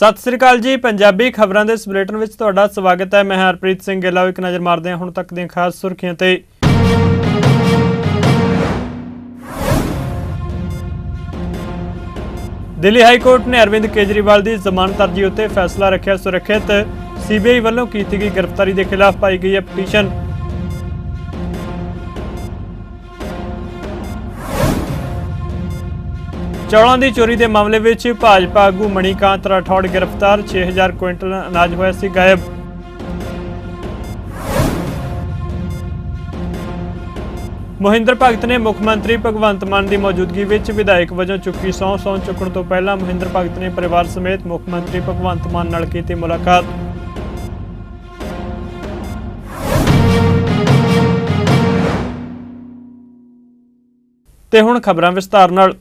ਸਤਿ ਸ੍ਰੀ ਅਕਾਲ ਜੀ, ਪੰਜਾਬੀ ਖਬਰਾਂ ਦੇ ਇਸ ਬੁਲੇਟਿਨ ਵਿੱਚ ਤੁਹਾਡਾ ਸਵਾਗਤ ਹੈ। ਮੈਂ ਹਰਪ੍ਰੀਤ ਸਿੰਘ ਗਿੱਲਾ ਇੱਕ ਨਜ਼ਰ ਮਾਰਦੇ ਹਾਂ ਹੁਣ ਤੱਕ ਦੀਆਂ ਖਾਸ ਸੁਰਖੀਆਂ ਤੇ। ਦਿੱਲੀ ਹਾਈ ਕੋਰਟ ਨੇ ਅਰਵਿੰਦ ਕੇਜਰੀਵਾਲ ਦੀ ਜ਼ਮਾਨਤ ਅਰਜ਼ੀ ਉੱਤੇ ਫੈਸਲਾ ਰੱਖਿਆ ਸੁਰੱਖਿਅਤ। ਸੀਬੀਆਈ ਵੱਲੋਂ ਕੀਤੀ ਗਈ ਗ੍ਰਿਫਤਾਰੀ ਦੇ ਖਿਲਾਫ ਪਾਈ ਗਈ ਹੈ ਪਟੀਸ਼ਨ ਚੌਲਾਂ ਦੀ ਚੋਰੀ ਦੇ ਮਾਮਲੇ ਵਿੱਚ ਭਾਜਪਾ ਆਗੂ ਮਣੀਕਾਂਤ ਰਾਠੌੜ ਗ੍ਰਿਫਤਾਰ 6000 ਕੁਇੰਟਲ ਅਨਾਜ ਹੋਇਆ ਸੀ ਗਾਇਬ। ਮੋਹਿੰਦਰ ਭਗਤ ਨੇ ਮੁੱਖ ਮੰਤਰੀ ਭਗਵੰਤ ਮਾਨ ਦੀ ਮੌਜੂਦਗੀ ਵਿੱਚ ਵਿਧਾਇਕ ਵਜੋਂ ਚੁੱਕੀ ਸਹੁੰ ਸਹੁੰ ਚੁੱਕਣ ਤੋਂ ਪਹਿਲਾਂ ਮੋਹਿੰਦਰ ਭਗਤ ਨੇ ਪਰਿਵਾਰ ਸਮੇਤ ਮੁੱਖ ਮੰਤਰੀ ਭਗਵੰਤ ਮਾਨ ਨਾਲ ਕੀਤੀ ਮੁਲਾਕਾਤ। ਤੇ ਹੁਣ ਖਬਰਾਂ ਵਿਸਤਾਰ ਨਾਲ।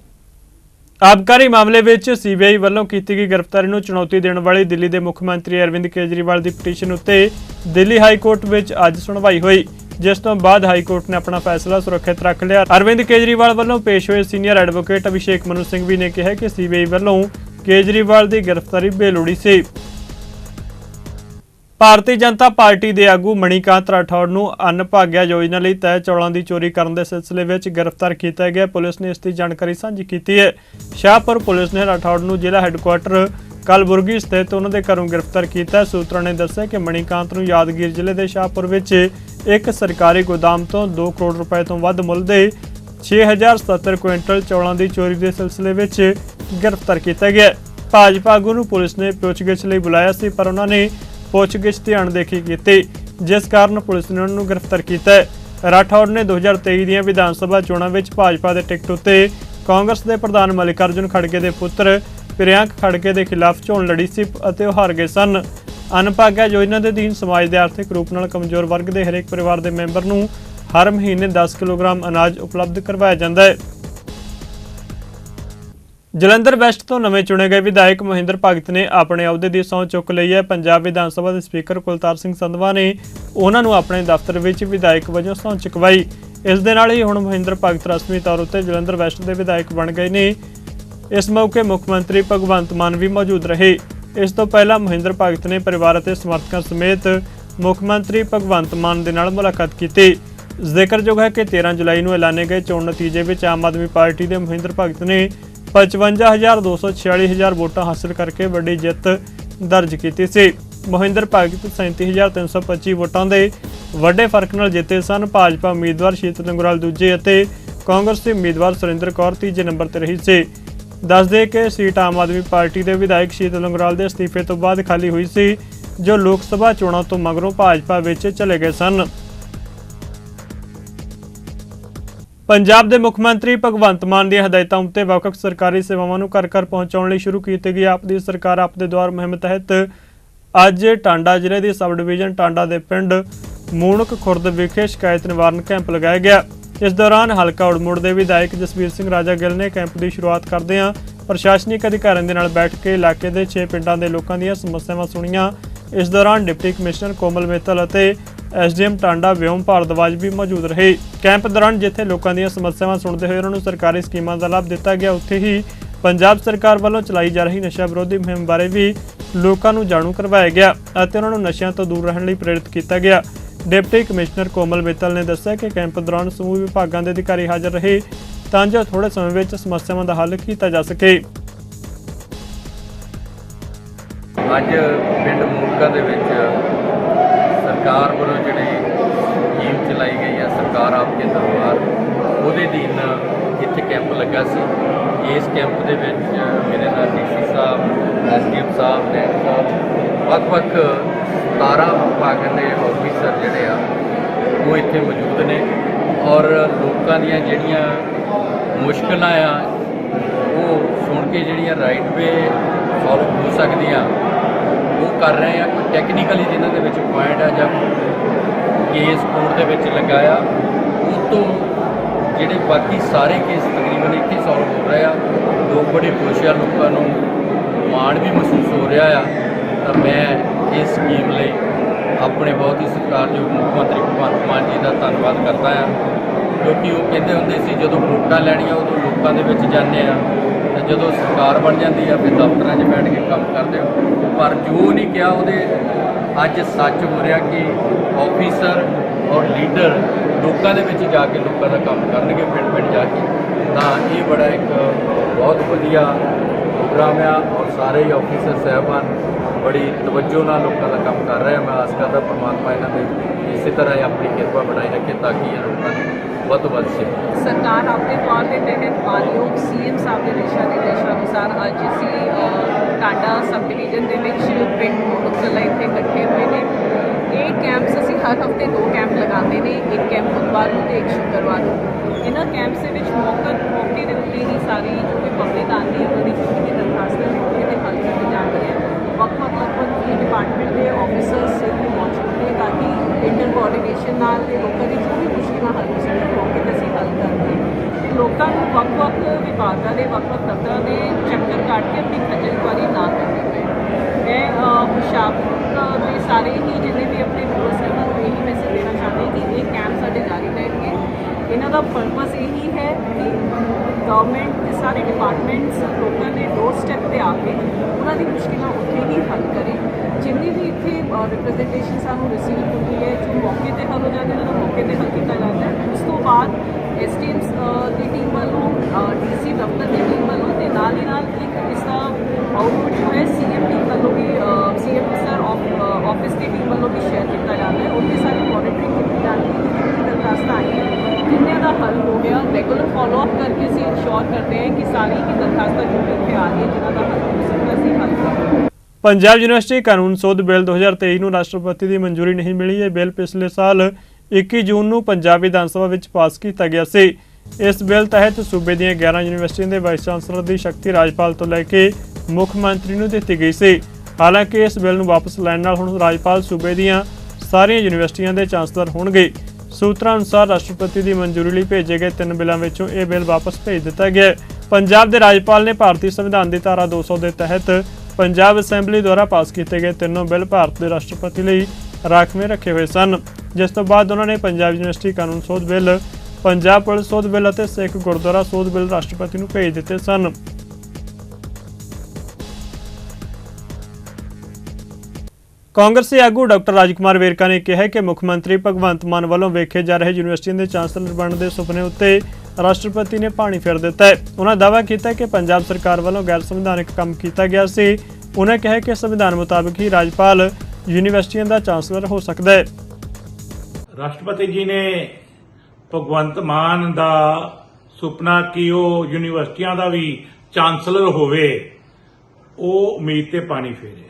ਆਬਕਾਰੀ ਮਾਮਲੇ ਵਿੱਚ ਸੀਬੀਆਈ ਵੱਲੋਂ ਕੀਤੀ ਗਈ ਗ੍ਰਿਫਤਾਰੀ ਨੂੰ ਚੁਣੌਤੀ ਦੇਣ ਵਾਲੀ ਦਿੱਲੀ ਦੇ ਮੁੱਖ ਮੰਤਰੀ ਅਰਵਿੰਦ ਕੇਜਰੀਵਾਲ ਦੀ ਪਟੀਸ਼ਨ ਉੱਤੇ ਦਿੱਲੀ ਹਾਈ ਕੋਰਟ ਵਿੱਚ ਅੱਜ ਸੁਣਵਾਈ ਹੋਈ, ਜਿਸ ਤੋਂ ਬਾਅਦ ਹਾਈ ਕੋਰਟ ਨੇ ਆਪਣਾ ਫੈਸਲਾ ਸੁਰੱਖਿਅਤ ਰੱਖ ਲਿਆ। ਅਰਵਿੰਦ ਕੇਜਰੀਵਾਲ ਵੱਲੋਂ ਪੇਸ਼ ਹੋਏ senior advocate Abhishek Manu Singhvi ਨੇ ਕਿਹਾ ਕਿ ਸੀਬੀਆਈ ਵੱਲੋਂ ਕੇਜਰੀਵਾਲ ਦੀ ਗ੍ਰਿਫਤਾਰੀ ਬੇਲੋੜੀ ਸੀ। ਭਾਰਤੀ ਜਨਤਾ ਪਾਰਟੀ ਦੇ ਆਗੂ ਮਣੀਕਾਂਤ ਰਾਠੌੜ ਨੂੰ ਅੰਨ ਭਾਗਿਆ ਯੋਜਨਾ ਲਈ ਤੈਅ ਚੌਲਾਂ ਦੀ ਚੋਰੀ ਕਰਨ ਦੇ ਸਿਲਸਿਲੇ ਵਿੱਚ ਗ੍ਰਿਫਤਾਰ ਕੀਤਾ ਗਿਆ। ਪੁਲਿਸ ਨੇ ਇਸ ਦੀ ਜਾਣਕਾਰੀ ਸਾਂਝੀ ਕੀਤੀ ਹੈ। ਸ਼ਾਹਪੁਰ ਪੁਲਿਸ ਨੇ ਰਾਠੌੜ ਨੂੰ ਜ਼ਿਲ੍ਹਾ ਹੈੱਡਕੁਆਟਰ ਕਲਬੁਰਗੀ ਸਥਿਤ ਉਹਨਾਂ ਦੇ ਘਰੋਂ ਗ੍ਰਿਫਤਾਰ ਕੀਤਾ ਸੂਤਰਾਂ ਨੇ ਦੱਸਿਆ ਕਿ ਮਣੀਕਾਂਤ ਨੂੰ ਯਾਦਗੀਰ ਜ਼ਿਲ੍ਹੇ ਦੇ ਸ਼ਾਹਪੁਰ ਵਿੱਚ ਇੱਕ ਸਰਕਾਰੀ ਗੋਦਾਮ ਤੋਂ 2 ਕਰੋੜ ਰੁਪਏ ਤੋਂ ਵੱਧ ਮੁੱਲ ਦੇ 6070 ਕੁਇੰਟਲ ਚੌਲਾਂ ਦੀ ਚੋਰੀ ਦੇ ਸਿਲਸਿਲੇ ਵਿੱਚ ਗ੍ਰਿਫਤਾਰ ਕੀਤਾ ਗਿਆ ਭਾਜਪਾ ਆਗੂ ਨੂੰ ਪੁਲਿਸ ਨੇ ਪੁੱਛਗਿੱਛ ਲਈ ਬੁਲਾਇਆ ਸੀ, ਪਰ ਉਹਨਾਂ ਨੇ ਪੁੱਛਗਿੱਛ ਦੀ ਅਣਦੇਖੀ ਕੀਤੀ ਜਿਸ ਕਾਰਨ ਪੁਲਿਸ ਨੇ ਉਹਨਾਂ ਨੂੰ ਗ੍ਰਿਫਤਾਰ ਕੀਤਾ ਹੈ। ਰਾਠੌੜ ਨੇ 2023 ਦੀਆਂ ਵਿਧਾਨ ਸਭਾ ਚੋਣਾਂ ਵਿੱਚ ਭਾਜਪਾ ਦੇ ਟਿਕਟ ਉੱਤੇ ਕਾਂਗਰਸ ਦੇ ਪ੍ਰਧਾਨ ਮਲਿਕਾਰਜੁਨ ਖੜਗੇ ਦੇ ਪੁੱਤਰ ਪ੍ਰਿਆੰਕ ਖੜਗੇ ਦੇ ਖਿਲਾਫ ਚੋਣ ਲੜੀ ਸੀ ਅਤੇ ਉਹ ਹਾਰ ਗਏ ਸਨ। ਅਨਭਾਗਿਆ ਯੋਜਨਾ ਦੇ ਅਧੀਨ ਸਮਾਜ ਦੇ ਆਰਥਿਕ ਰੂਪ ਨਾਲ ਕਮਜ਼ੋਰ ਵਰਗ ਦੇ ਹਰੇਕ ਪਰਿਵਾਰ ਦੇ ਮੈਂਬਰ ਨੂੰ ਹਰ ਮਹੀਨੇ 10 ਕਿਲੋਗ੍ਰਾਮ ਅਨਾਜ ਉਪਲਬਧ ਕਰਵਾਇਆ ਜਾਂਦਾ ਹੈ। ਜਲੰਧਰ ਵੈਸਟ ਤੋਂ ਨਵੇਂ ਚੁਣੇ ਗਏ ਵਿਧਾਇਕ ਮਹਿੰਦਰ ਭਗਤ ਨੇ ਆਪਣੇ ਅਹੁਦੇ ਦੀ ਸਹੁੰ ਚੁੱਕ ਲਈ ਹੈ। ਪੰਜਾਬ ਵਿਧਾਨ ਸਭਾ ਦੇ ਸਪੀਕਰ ਕੁਲਤਾਰ ਸਿੰਘ ਸੰਧਵਾ ਨੇ ਉਹਨਾਂ ਨੂੰ ਆਪਣੇ ਦਫ਼ਤਰ ਵਿੱਚ ਵਿਧਾਇਕ ਵਜੋਂ ਸਹੁੰ ਚੁਕਵਾਈ। ਇਸ ਦੇ ਨਾਲ ਹੀ ਹੁਣ ਮਹਿੰਦਰ ਭਗਤ ਰਸਮੀ ਤੌਰ ਉੱਤੇ ਜਲੰਧਰ ਵੈਸਟ ਦੇ ਵਿਧਾਇਕ ਬਣ ਗਏ ਨੇ। ਇਸ ਮੌਕੇ ਮੁੱਖ ਮੰਤਰੀ ਭਗਵੰਤ ਮਾਨ ਵੀ ਮੌਜੂਦ ਰਹੇ। ਇਸ ਤੋਂ ਪਹਿਲਾਂ ਮਹਿੰਦਰ ਭਗਤ ਨੇ ਪਰਿਵਾਰ ਅਤੇ ਸਮਰਥਕਾਂ ਸਮੇਤ ਮੁੱਖ ਮੰਤਰੀ ਭਗਵੰਤ ਮਾਨ ਦੇ ਨਾਲ ਮੁਲਾਕਾਤ ਕੀਤੀ। ਜ਼ਿਕਰਯੋਗ ਹੈ ਕਿ 13 ਜੁਲਾਈ ਨੂੰ ਐਲਾਨੇ ਗਏ ਚੋਣ ਨਤੀਜੇ ਵਿੱਚ ਆਮ ਆਦਮੀ ਪਾਰਟੀ ਦੇ ਮਹਿੰਦਰ ਭਗਤ ਨੇ 55246 ਵੋਟਾਂ ਹਾਸਲ ਕਰਕੇ ਵੱਡੀ ਜਿੱਤ ਦਰਜ ਕੀਤੀ ਸੀ। ਮਹਿੰਦਰ ਭਗਤ 37325 ਵੋਟਾਂ ਦੇ ਵੱਡੇ ਫ਼ਰਕ ਨਾਲ ਜਿੱਤੇ ਸਨ। ਭਾਜਪਾ ਉਮੀਦਵਾਰ ਸ਼ੀਤਲ ਲੰਗਰਾਲ ਦੂਜੇ ਅਤੇ ਕਾਂਗਰਸ ਦੇ ਉਮੀਦਵਾਰ ਸੁਰਿੰਦਰ ਕੌਰ ਤੀਜੇ ਨੰਬਰ ਤੇ ਰਹੀ ਸੀ। ਦੱਸਦੇ ਕਿ ਸੀਟ ਆਮ ਆਦਮੀ ਪਾਰਟੀ ਦੇ ਵਿਧਾਇਕ ਸ਼ੀਤਲ ਲੰਗਰਾਲ ਦੇ ਅਸਤੀਫੇ ਤੋਂ ਬਾਅਦ ਖਾਲੀ ਹੋਈ ਸੀ, ਜੋ ਲੋਕ ਸਭਾ ਚੋਣਾਂ ਤੋਂ ਮਗਰੋਂ ਭਾਜਪਾ ਵਿੱਚ ਚਲੇ ਗਏ ਸਨ। ਪੰਜਾਬ ਦੇ ਮੁੱਖ ਮੰਤਰੀ ਭਗਵੰਤ ਮਾਨ ਦੀਆਂ ਹਦਾਇਤਾਂ ਉੱਤੇ ਵੱਖ-ਵੱਖ ਸਰਕਾਰੀ ਸੇਵਾਵਾਂ ਨੂੰ ਘਰ-ਘਰ ਪਹੁੰਚਾਉਣ ਲਈ ਸ਼ੁਰੂ ਕੀਤੀ ਗਈ। ਆਪ ਦੀ ਸਰਕਾਰ ਆਪ ਦੇ ਦੁਆਰ ਮੁਹਿੰਮ ਤਹਿਤ ਅੱਜ ਟਾਂਡਾ ਜ਼ਿਲ੍ਹੇ ਦੀ ਸਬ ਡਿਵੀਜ਼ਨ ਟਾਂਡਾ ਦੇ ਪਿੰਡ ਮੂਣਕ ਖੁਰਦ ਵਿਖੇ ਸ਼ਿਕਾਇਤ ਨਿਵਾਰਨ ਕੈਂਪ ਲਗਾਇਆ ਗਿਆ। ਇਸ ਦੌਰਾਨ ਹਲਕਾ ਉੜਮੁੜ ਦੇ ਵਿਧਾਇਕ ਜਸਵੀਰ ਸਿੰਘ ਰਾਜਾ ਗਿੱਲ ਨੇ ਕੈਂਪ ਦੀ ਸ਼ੁਰੂਆਤ ਕਰਦਿਆਂ ਪ੍ਰਸ਼ਾਸਨਿਕ ਅਧਿਕਾਰੀਆਂ ਦੇ ਨਾਲ ਬੈਠ ਕੇ ਇਲਾਕੇ ਦੇ 6 ਪਿੰਡਾਂ ਦੇ ਲੋਕਾਂ ਦੀਆਂ ਸਮੱਸਿਆਵਾਂ ਸੁਣੀਆਂ। ਇਸ ਦੌਰਾਨ ਡਿਪਟੀ ਕਮਿਸ਼ਨਰ ਕੋਮਲ ਮਿੱਤਲ ਅਤੇ ਐਸਡੀਐਮ ਟਾਂਡਾ ਵਿਓਮ ਭਾਰਦਵਾਜ ਵੀ ਮੌਜੂਦ ਰਹੇ। ਕੈਂਪ ਦੌਰਾਨ ਜਿੱਥੇ ਲੋਕਾਂ ਦੀਆਂ ਸਮੱਸਿਆਵਾਂ ਸੁਣਦੇ ਹੋਏ ਉਹਨਾਂ ਨੂੰ ਸਰਕਾਰੀ ਸਕੀਮਾਂ ਦਾ ਲਾਭ ਦਿੱਤਾ ਗਿਆ, ਉੱਥੇ ਹੀ ਪੰਜਾਬ ਸਰਕਾਰ ਵੱਲੋਂ ਚਲਾਈ ਜਾ ਰਹੀ ਨਸ਼ਾ ਵਿਰੋਧੀ ਮੁਹਿੰਮ ਬਾਰੇ ਵੀ ਲੋਕਾਂ ਨੂੰ ਜਾਣੂ ਕਰਵਾਇਆ ਗਿਆ ਅਤੇ ਉਹਨਾਂ ਨੂੰ ਨਸ਼ਿਆਂ ਤੋਂ ਦੂਰ ਰਹਿਣ ਲਈ ਪ੍ਰੇਰਿਤ ਕੀਤਾ ਗਿਆ। ਡਿਪਟੀ ਕਮਿਸ਼ਨਰ ਕੋਮਲ ਮਿੱਤਲ ਨੇ ਦੱਸਿਆ ਕਿ ਕੈਂਪ ਦੌਰਾਨ ਸਮੂਹ ਵਿਭਾਗਾਂ ਦੇ ਅਧਿਕਾਰੀ ਹਾਜ਼ਰ ਰਹੇ ਤਾਂ ਜੋ ਥੋੜੇ ਸਮੇਂ ਵਿੱਚ ਸਮੱਸਿਆਵਾਂ ਦਾ ਹੱਲ ਕੀਤਾ ਜਾ ਸਕੇ। ਅੱਜ ਪਿੰਡ ਮੂਲਕਾ ਦੇ ਵਿੱਚ ਸਰਕਾਰ ਵੱਲੋਂ ਜਿਹੜੀ ਸਕੀਮ ਚਲਾਈ ਗਈ ਹੈ ਸਰਕਾਰ ਆਪਕੇ ਦਰਬਾਰ ਉਹਦੇ ਅਧੀਨ ਇੱਥੇ ਕੈਂਪ ਲੱਗਾ ਸੀ। ਇਸ ਕੈਂਪ ਦੇ ਵਿੱਚ ਮੇਰੇ ਨਾਲ ਡੀਸੀ ਸਾਹਿਬ, ਐਸਡੀਐਮ ਸਾਹਿਬ ਨੇ ਸਾਹਿਬ, ਵੱਖ-ਵੱਖ 17 ਵਿਭਾਗਾਂ ਦੇ ਆਫੀਸਰ ਜਿਹੜੇ ਆ, ਉਹ ਇੱਥੇ ਮੌਜੂਦ ਨੇ। ਔਰ ਲੋਕਾਂ ਦੀਆਂ ਜਿਹੜੀਆਂ ਮੁਸ਼ਕਲਾਂ ਆ, ਉਹ ਸੁਣ ਕੇ ਜਿਹੜੀਆਂ ਰਾਈਟ ਵੇ ਸੋਲਵ ਹੋ ਸਕਦੀਆਂ, ਉਹ ਕਰ ਰਹੇ ਆ। ਕੋਈ ਟੈਕਨੀਕਲੀ ਜਿਨ੍ਹਾਂ ਦੇ ਵਿੱਚ ਪੁਆਇੰਟ ਆ ਜਾਂ ਕੇਸ ਕੋਰਟ ਦੇ ਵਿੱਚ ਲਗਾਇਆ। ਉਹ ਤੋਂ ਜਿਹੜੇ ਬਾਕੀ ਸਾਰੇ ਕੇਸ ਤਕਰੀਬਨ ਇੱਥੇ ਸੋਲਵ ਹੋ ਰਹੇ ਆ। ਲੋਕ ਬੜੇ ਖੁਸ਼ ਆ, ਲੋਕਾਂ ਨੂੰ ਮਾਣ ਵੀ ਮਹਿਸੂਸ ਹੋ ਰਿਹਾ ਆ। ਤਾਂ ਮੈਂ ਇਸ ਸਕੀਮ ਲਈ ਆਪਣੇ ਬਹੁਤ ਹੀ ਸਤਿਕਾਰਯੋਗ ਮੁੱਖ ਮੰਤਰੀ ਭਗਵੰਤ ਮਾਨ ਜੀ ਦਾ ਧੰਨਵਾਦ ਕਰਦਾ ਆ। ਕਿਉਂਕਿ ਉਹ ਕਹਿੰਦੇ ਹੁੰਦੇ ਸੀ, ਜਦੋਂ ਵੋਟਾਂ ਲੈਣੀਆਂ ਉਦੋਂ ਲੋਕਾਂ ਦੇ ਵਿੱਚ ਜਾਂਦੇ ਆ। ਤੇ ਜਦੋਂ ਸਰਕਾਰ ਬਣ ਜਾਂਦੀ ਆ, ਫਿਰ ਦਫ਼ਤਰਾਂ 'ਚ ਬੈਠ ਕੇ ਕੰਮ ਕਰਦੇ ਹੋ ਪਰ ਜੋ ਨਹੀਂ ਕਿਹਾ, ਉਹਦੇ ਅੱਜ ਸੱਚ ਹੋ ਰਿਹਾ ਕਿ ਆਫੀਸਰ ਔਰ ਲੀਡਰ ਲੋਕਾਂ ਦੇ ਵਿੱਚ ਜਾ ਕੇ ਲੋਕਾਂ ਦਾ ਕੰਮ ਕਰਨਗੇ ਪਿੰਡ ਪਿੰਡ ਜਾ ਕੇ ਤਾਂ ਇਹ ਬੜਾ ਇੱਕ ਬਹੁਤ ਵਧੀਆ ਪ੍ਰੋਗਰਾਮ ਆ ਔਰ ਸਾਰੇ ਹੀ ਆਫੀਸਰ ਸਾਹਿਬਾਨ ਬੜੀ ਤਵੱਜੋ ਨਾਲ ਲੋਕਾਂ ਦਾ ਕੰਮ ਕਰ ਰਹੇ ਆ। ਮੈਂ ਆਸ ਕਰਦਾ ਪਰਮਾਤਮਾ ਇਹਨਾਂ ਦੇ ਇਸੇ ਤਰ੍ਹਾਂ ਹੀ ਆਪਣੀ ਕਿਰਪਾ ਬਣਾਈ ਰੱਖੇ ਤਾਂ ਕਿ ਇਹ ਲੋਕਾਂ ਦੀ ਵੱਧ ਤੋਂ ਵੱਧ ਸੇਵਾ ਸਰਕਾਰ ਆਪਣੇ ਤੌਰ ਦੇ ਤਹਿਤ ਮਾਨਯੋਗ ਸੀਐਮ ਸਾਹਿਬ ਦੇ ਦਿਸ਼ਾ ਨਿਰਦੇਸ਼ਾਂ ਅਨੁਸਾਰ ਅੱਜ ਅਸੀਂ ਅ, ਟਾਂਡਾ ਸਬ ਡਿਵੀਜ਼ਨ ਦੇ ਵਿੱਚ ਪਿੰਡ ਮੁਕਤਲਾ ਇੱਥੇ ਇਕੱਠੇ ਹੋਏ ਨੇ। ਇਹ ਕੈਂਪਸ ਅਸੀਂ ਹਰ ਹਫ਼ਤੇ ਦੋ ਕੈਂਪ ਲਗਾਉਂਦੇ ਨੇ, ਇੱਕ ਕੈਂਪ ਬੁੱਧਵਾਰ ਨੂੰ ਤੇ ਇੱਕ ਸ਼ੁੱਕਰਵਾਰ ਨੂੰ। ਇਹਨਾਂ ਕੈਂਪਸ ਦੇ ਵਿੱਚ ਮੌਕਾ, ਮੌਕੇ ਦੇ ਉੱਤੇ ਹੀ ਸਾਰੀ ਜੋ ਵੀ ਪਬਲਿਕ ਆਉਂਦੀ ਹੈ ਉਹਦੀ ਛੋਟੀ ਜਿਹੀ ਦਰਖਾਸਤਾਂ ਮੌਕੇ ਤੇ ਹੱਲ ਕੀਤੀ ਜਾਂਦੀ ਹੈ। ਵੱਖ-ਵੱਖ ਵੱਖ-ਵੱਖ ਡਿਪਾਰਟਮੈਂਟ ਦੇ ਆਫੀਸਰਸ ਇੱਥੇ ਮੌਜੂਦ ਨੇ ਤਾਂ ਕਿ ਇੰਟਰ ਕੋਆਰਡੀਨੇਸ਼ਨ ਨਾਲ ਤੇ ਲੋਕਾਂ ਦੀ ਜੋ ਵੀ ਮੁਸ਼ਕਿਲਾਂ ਹੱਲ ਹੋ ਸਕਣ ਮੌਕੇ ਤੇ ਅਸੀਂ ਹੱਲ ਕਰਦੇ ਹਾਂ। ਲੋਕਾਂ ਨੂੰ ਵੱਖ-ਵੱਖ ਵਿਭਾਗਾਂ ਦੇ, ਵੱਖ-ਵੱਖ ਦਫ਼ਤਰਾਂ ਦੇ ਚੱਕਰ ਕੱਢ ਕੇ ਆਪਣੀ ਖੱਜਲਖੁਆਰੀ ਨਾ ਕਰਨੀ ਪਏ ਮੈਂ ਅਹ, ਹੁਸ਼ਿਆਰਪੁਰ ਦੇ ਸਾਰੇ ਹੀ ਜਿੰਨੇ ਵੀ ਆਪਣੇ ਵਿਊਅਰਸ ਨੇ ਉਹਨਾਂ ਨੂੰ ਇਹੀ ਮੈਸੇਜ ਦੇਣਾ ਚਾਹੁੰਦੇ ਕਿ ਇਹ ਕੈਂਪ ਸਾਡੇ ਜਾਰੀ ਰਹਿਣਗੇ। ਇਹਨਾਂ ਦਾ ਪਰਪਸ ਇਹੀ ਹੈ ਕਿ ਗਵਰਨਮੈਂਟ ਦੇ ਸਾਰੇ ਡਿਪਾਰਟਮੈਂਟਸ ਲੋਕਾਂ ਦੇ ਡੋਰ ਸਟੈਪ ਤੇ ਆ ਕੇ ਉਹਨਾਂ ਦੀ ਮੁਸ਼ਕਿਲਾਂ ਉੱਥੇ ਹੀ ਹੱਲ ਕਰੇ। ਜਿੰਨੀ ਵੀ ਇੱਥੇ ਰਿਪਰੈਜ਼ੈਂਟੇਸ਼ਨ ਸਾਨੂੰ ਰਿਸੀਵ ਹੁੰਦੀ ਹੈ, ਜੋ ਮੌਕੇ ਤੇ ਹੱਲ ਹੋ ਜਾਂਦੇ ਨੇ ਉਹਨਾਂ ਮੌਕੇ ਤੇ ਹੱਲ ਕੀਤਾ ਜਾਂਦਾ ਹੈ, ਉਸ ਤੋਂ ਬਾਅਦ ਐਸਟੀਐਮਸ ਦੀ ਟੀਮ ਵੱਲੋਂ ਡੀਸੀ ਦਫ਼ਤਰ ਦੀ ਟੀਮ ਵੱਲੋਂ ਤੇ ਨਾਲ ਹੀ ਨਾਲ ਇੱਕ ਇਸ ਦਾ ਆਊਟਪੁੱਟ ਜੋ ਹੈ ਸੀਐਮ ਟੀਮ ਵੱਲੋਂ ਵੀ ਸੀਐਮ ਸਰ ਆਫਿਸ ਦੀ ਟੀਮ ਵੱਲੋਂ ਵੀ ਸ਼ੇਅਰ ਕੀਤਾ ਜਾਂਦਾ ਹੈ। ਉਹਦੀ ਸਾਰੀ ਮੋਨੀਟਰਿੰਗ ਕੀਤੀ ਜਾਂਦੀ ਹੈ। ਕਿ ਦਰਖਾਸਤਾਂ ਆਈਆਂ ਜਿੰਨਿਆਂ ਦਾ ਹੱਲ ਹੋ ਗਿਆ। ਰੈਗੂਲਰ ਫਾਲੋ ਅਪ ਕਰਕੇ ਅਸੀਂ ਇਨਸ਼ੋਰ ਕਰਦੇ ਹਾਂ ਕਿ ਸਾਰੀ ਹੀ ਦਰਖਾਸਤਾਂ ਜੋ ਇੱਥੇ ਆ ਰਹੀਆਂ, ਜਿਨ੍ਹਾਂ ਦਾ ਹੱਲ ਹੋ ਸਕਦਾ ਅਸੀਂ ਹੱਲ ਕਰਾਂਗੇ ਪੰਜਾਬ ਯੂਨੀਵਰਸਿਟੀ ਕਾਨੂੰਨ ਸੋਧ ਬਿੱਲ 2023 ਨੂੰ ਰਾਸ਼ਟਰਪਤੀ ਦੀ ਮਨਜ਼ੂਰੀ ਨਹੀਂ ਮਿਲੀ। ਇਹ ਬਿੱਲ ਪਿਛਲੇ ਸਾਲ 21 ਜੂਨ ਨੂੰ ਪੰਜਾਬ ਵਿਧਾਨ ਸਭਾ ਵਿੱਚ ਪਾਸ ਕੀਤਾ ਗਿਆ ਸੀ। ਇਸ ਬਿੱਲ ਤਹਿਤ ਸੂਬੇ ਦੀਆਂ 11 ਯੂਨੀਵਰਸਿਟੀਆਂ ਦੇ ਵਾਈਸ ਚਾਂਸਲਰ ਦੀ ਸ਼ਕਤੀ ਰਾਜਪਾਲ ਤੋਂ ਲੈ ਕੇ ਮੁੱਖ ਮੰਤਰੀ ਨੂੰ ਦਿੱਤੀ ਗਈ ਸੀ। ਹਾਲਾਂਕਿ ਇਸ ਬਿੱਲ ਨੂੰ ਵਾਪਸ ਲੈਣ ਨਾਲ ਹੁਣ ਰਾਜਪਾਲ ਸੂਬੇ ਦੀਆਂ ਸਾਰੀਆਂ ਯੂਨੀਵਰਸਿਟੀਆਂ ਦੇ ਚਾਂਸਲਰ ਹੋਣਗੇ। ਸੂਤਰਾਂ ਅਨੁਸਾਰ ਰਾਸ਼ਟਰਪਤੀ ਦੀ ਮਨਜ਼ੂਰੀ ਲਈ ਭੇਜੇ ਗਏ ਤਿੰਨ ਬਿੱਲਾਂ ਵਿੱਚੋਂ ਇਹ ਬਿੱਲ ਵਾਪਸ ਭੇਜ ਦਿੱਤਾ ਗਿਆ ਪੰਜਾਬ ਦੇ ਰਾਜਪਾਲ ਨੇ ਭਾਰਤੀ ਸੰਵਿਧਾਨ ਦੀ ਧਾਰਾ 200 ਦੇ ਤਹਿਤ ਪੰਜਾਬ ਅਸੈਂਬਲੀ ਦੁਆਰਾ ਪਾਸ ਕੀਤੇ ਗਏ ਤਿੰਨੋਂ ਬਿੱਲ ਭਾਰਤ ਦੇ ਰਾਸ਼ਟਰਪਤੀ ਲਈ ਰਾਖਵੇਂ ਰੱਖੇ ਹੋਏ ਸਨ। ਜਿਸ ਤੋਂ ਬਾਅਦ ਉਹਨਾਂ ਨੇ ਪੰਜਾਬ ਯੂਨੀਵਰਸਿਟੀ ਕਾਨੂੰਨ ਸੋਧ ਬਿੱਲ, ਪੰਜਾਬ ਪੁਲਿਸ ਸੋਧ ਬਿੱਲ ਅਤੇ ਸਿੱਖ ਗੁਰਦੁਆਰਾ ਸੋਧ ਬਿੱਲ ਰਾਸ਼ਟਰਪਤੀ ਨੂੰ ਭੇਜ ਦਿੱਤੇ ਸਨ। ਕਾਂਗਰਸੀ ਆਗੂ ਡਾਕਟਰ ਰਾਜਕੁਮਾਰ ਵੇਰਕਾ ਨੇ ਕਿਹਾ ਕਿ ਮੁੱਖ ਮੰਤਰੀ ਭਗਵੰਤ ਮਾਨ ਵੱਲੋਂ ਵੇਖੇ ਜਾ ਰਹੇ ਯੂਨੀਵਰਸਿਟੀਆਂ ਦੇ ਚਾਂਸਲਰ ਬਣਨ ਦੇ ਸੁਪਨੇ ਉੱਤੇ ਰਾਸ਼ਟਰਪਤੀ ਨੇ ਪਾਣੀ ਫੇਰ ਦਿੱਤਾ ਹੈ। ਉਹਨਾਂ ਦਾਅਵਾ ਕੀਤਾ ਕਿ ਪੰਜਾਬ ਸਰਕਾਰ ਵੱਲੋਂ ਗੈਰ ਸੰਵਿਧਾਨਕ ਕੰਮ ਕੀਤਾ ਗਿਆ ਸੀ। ਉਹਨਾਂ ਕਿਹਾ ਕਿ ਸੰਵਿਧਾਨ ਮੁਤਾਬਕ ਹੀ ਰਾਜਪਾਲ ਯੂਨੀਵਰਸਿਟੀਆਂ ਦਾ ਚਾਂਸਲਰ ਹੋ ਸਕਦਾ ਹੈ। ਰਾਸ਼ਟਰਪਤੀ ਜੀ ਨੇ ਭਗਵੰਤ ਮਾਨ ਦਾ ਸੁਪਨਾ ਕਿ ਉਹ ਯੂਨੀਵਰਸਿਟੀਆਂ ਦਾ ਵੀ ਚਾਂਸਲਰ ਹੋਵੇ, ਉਹ ਉਮੀਦ ਤੇ ਪਾਣੀ ਫੇਰੇ।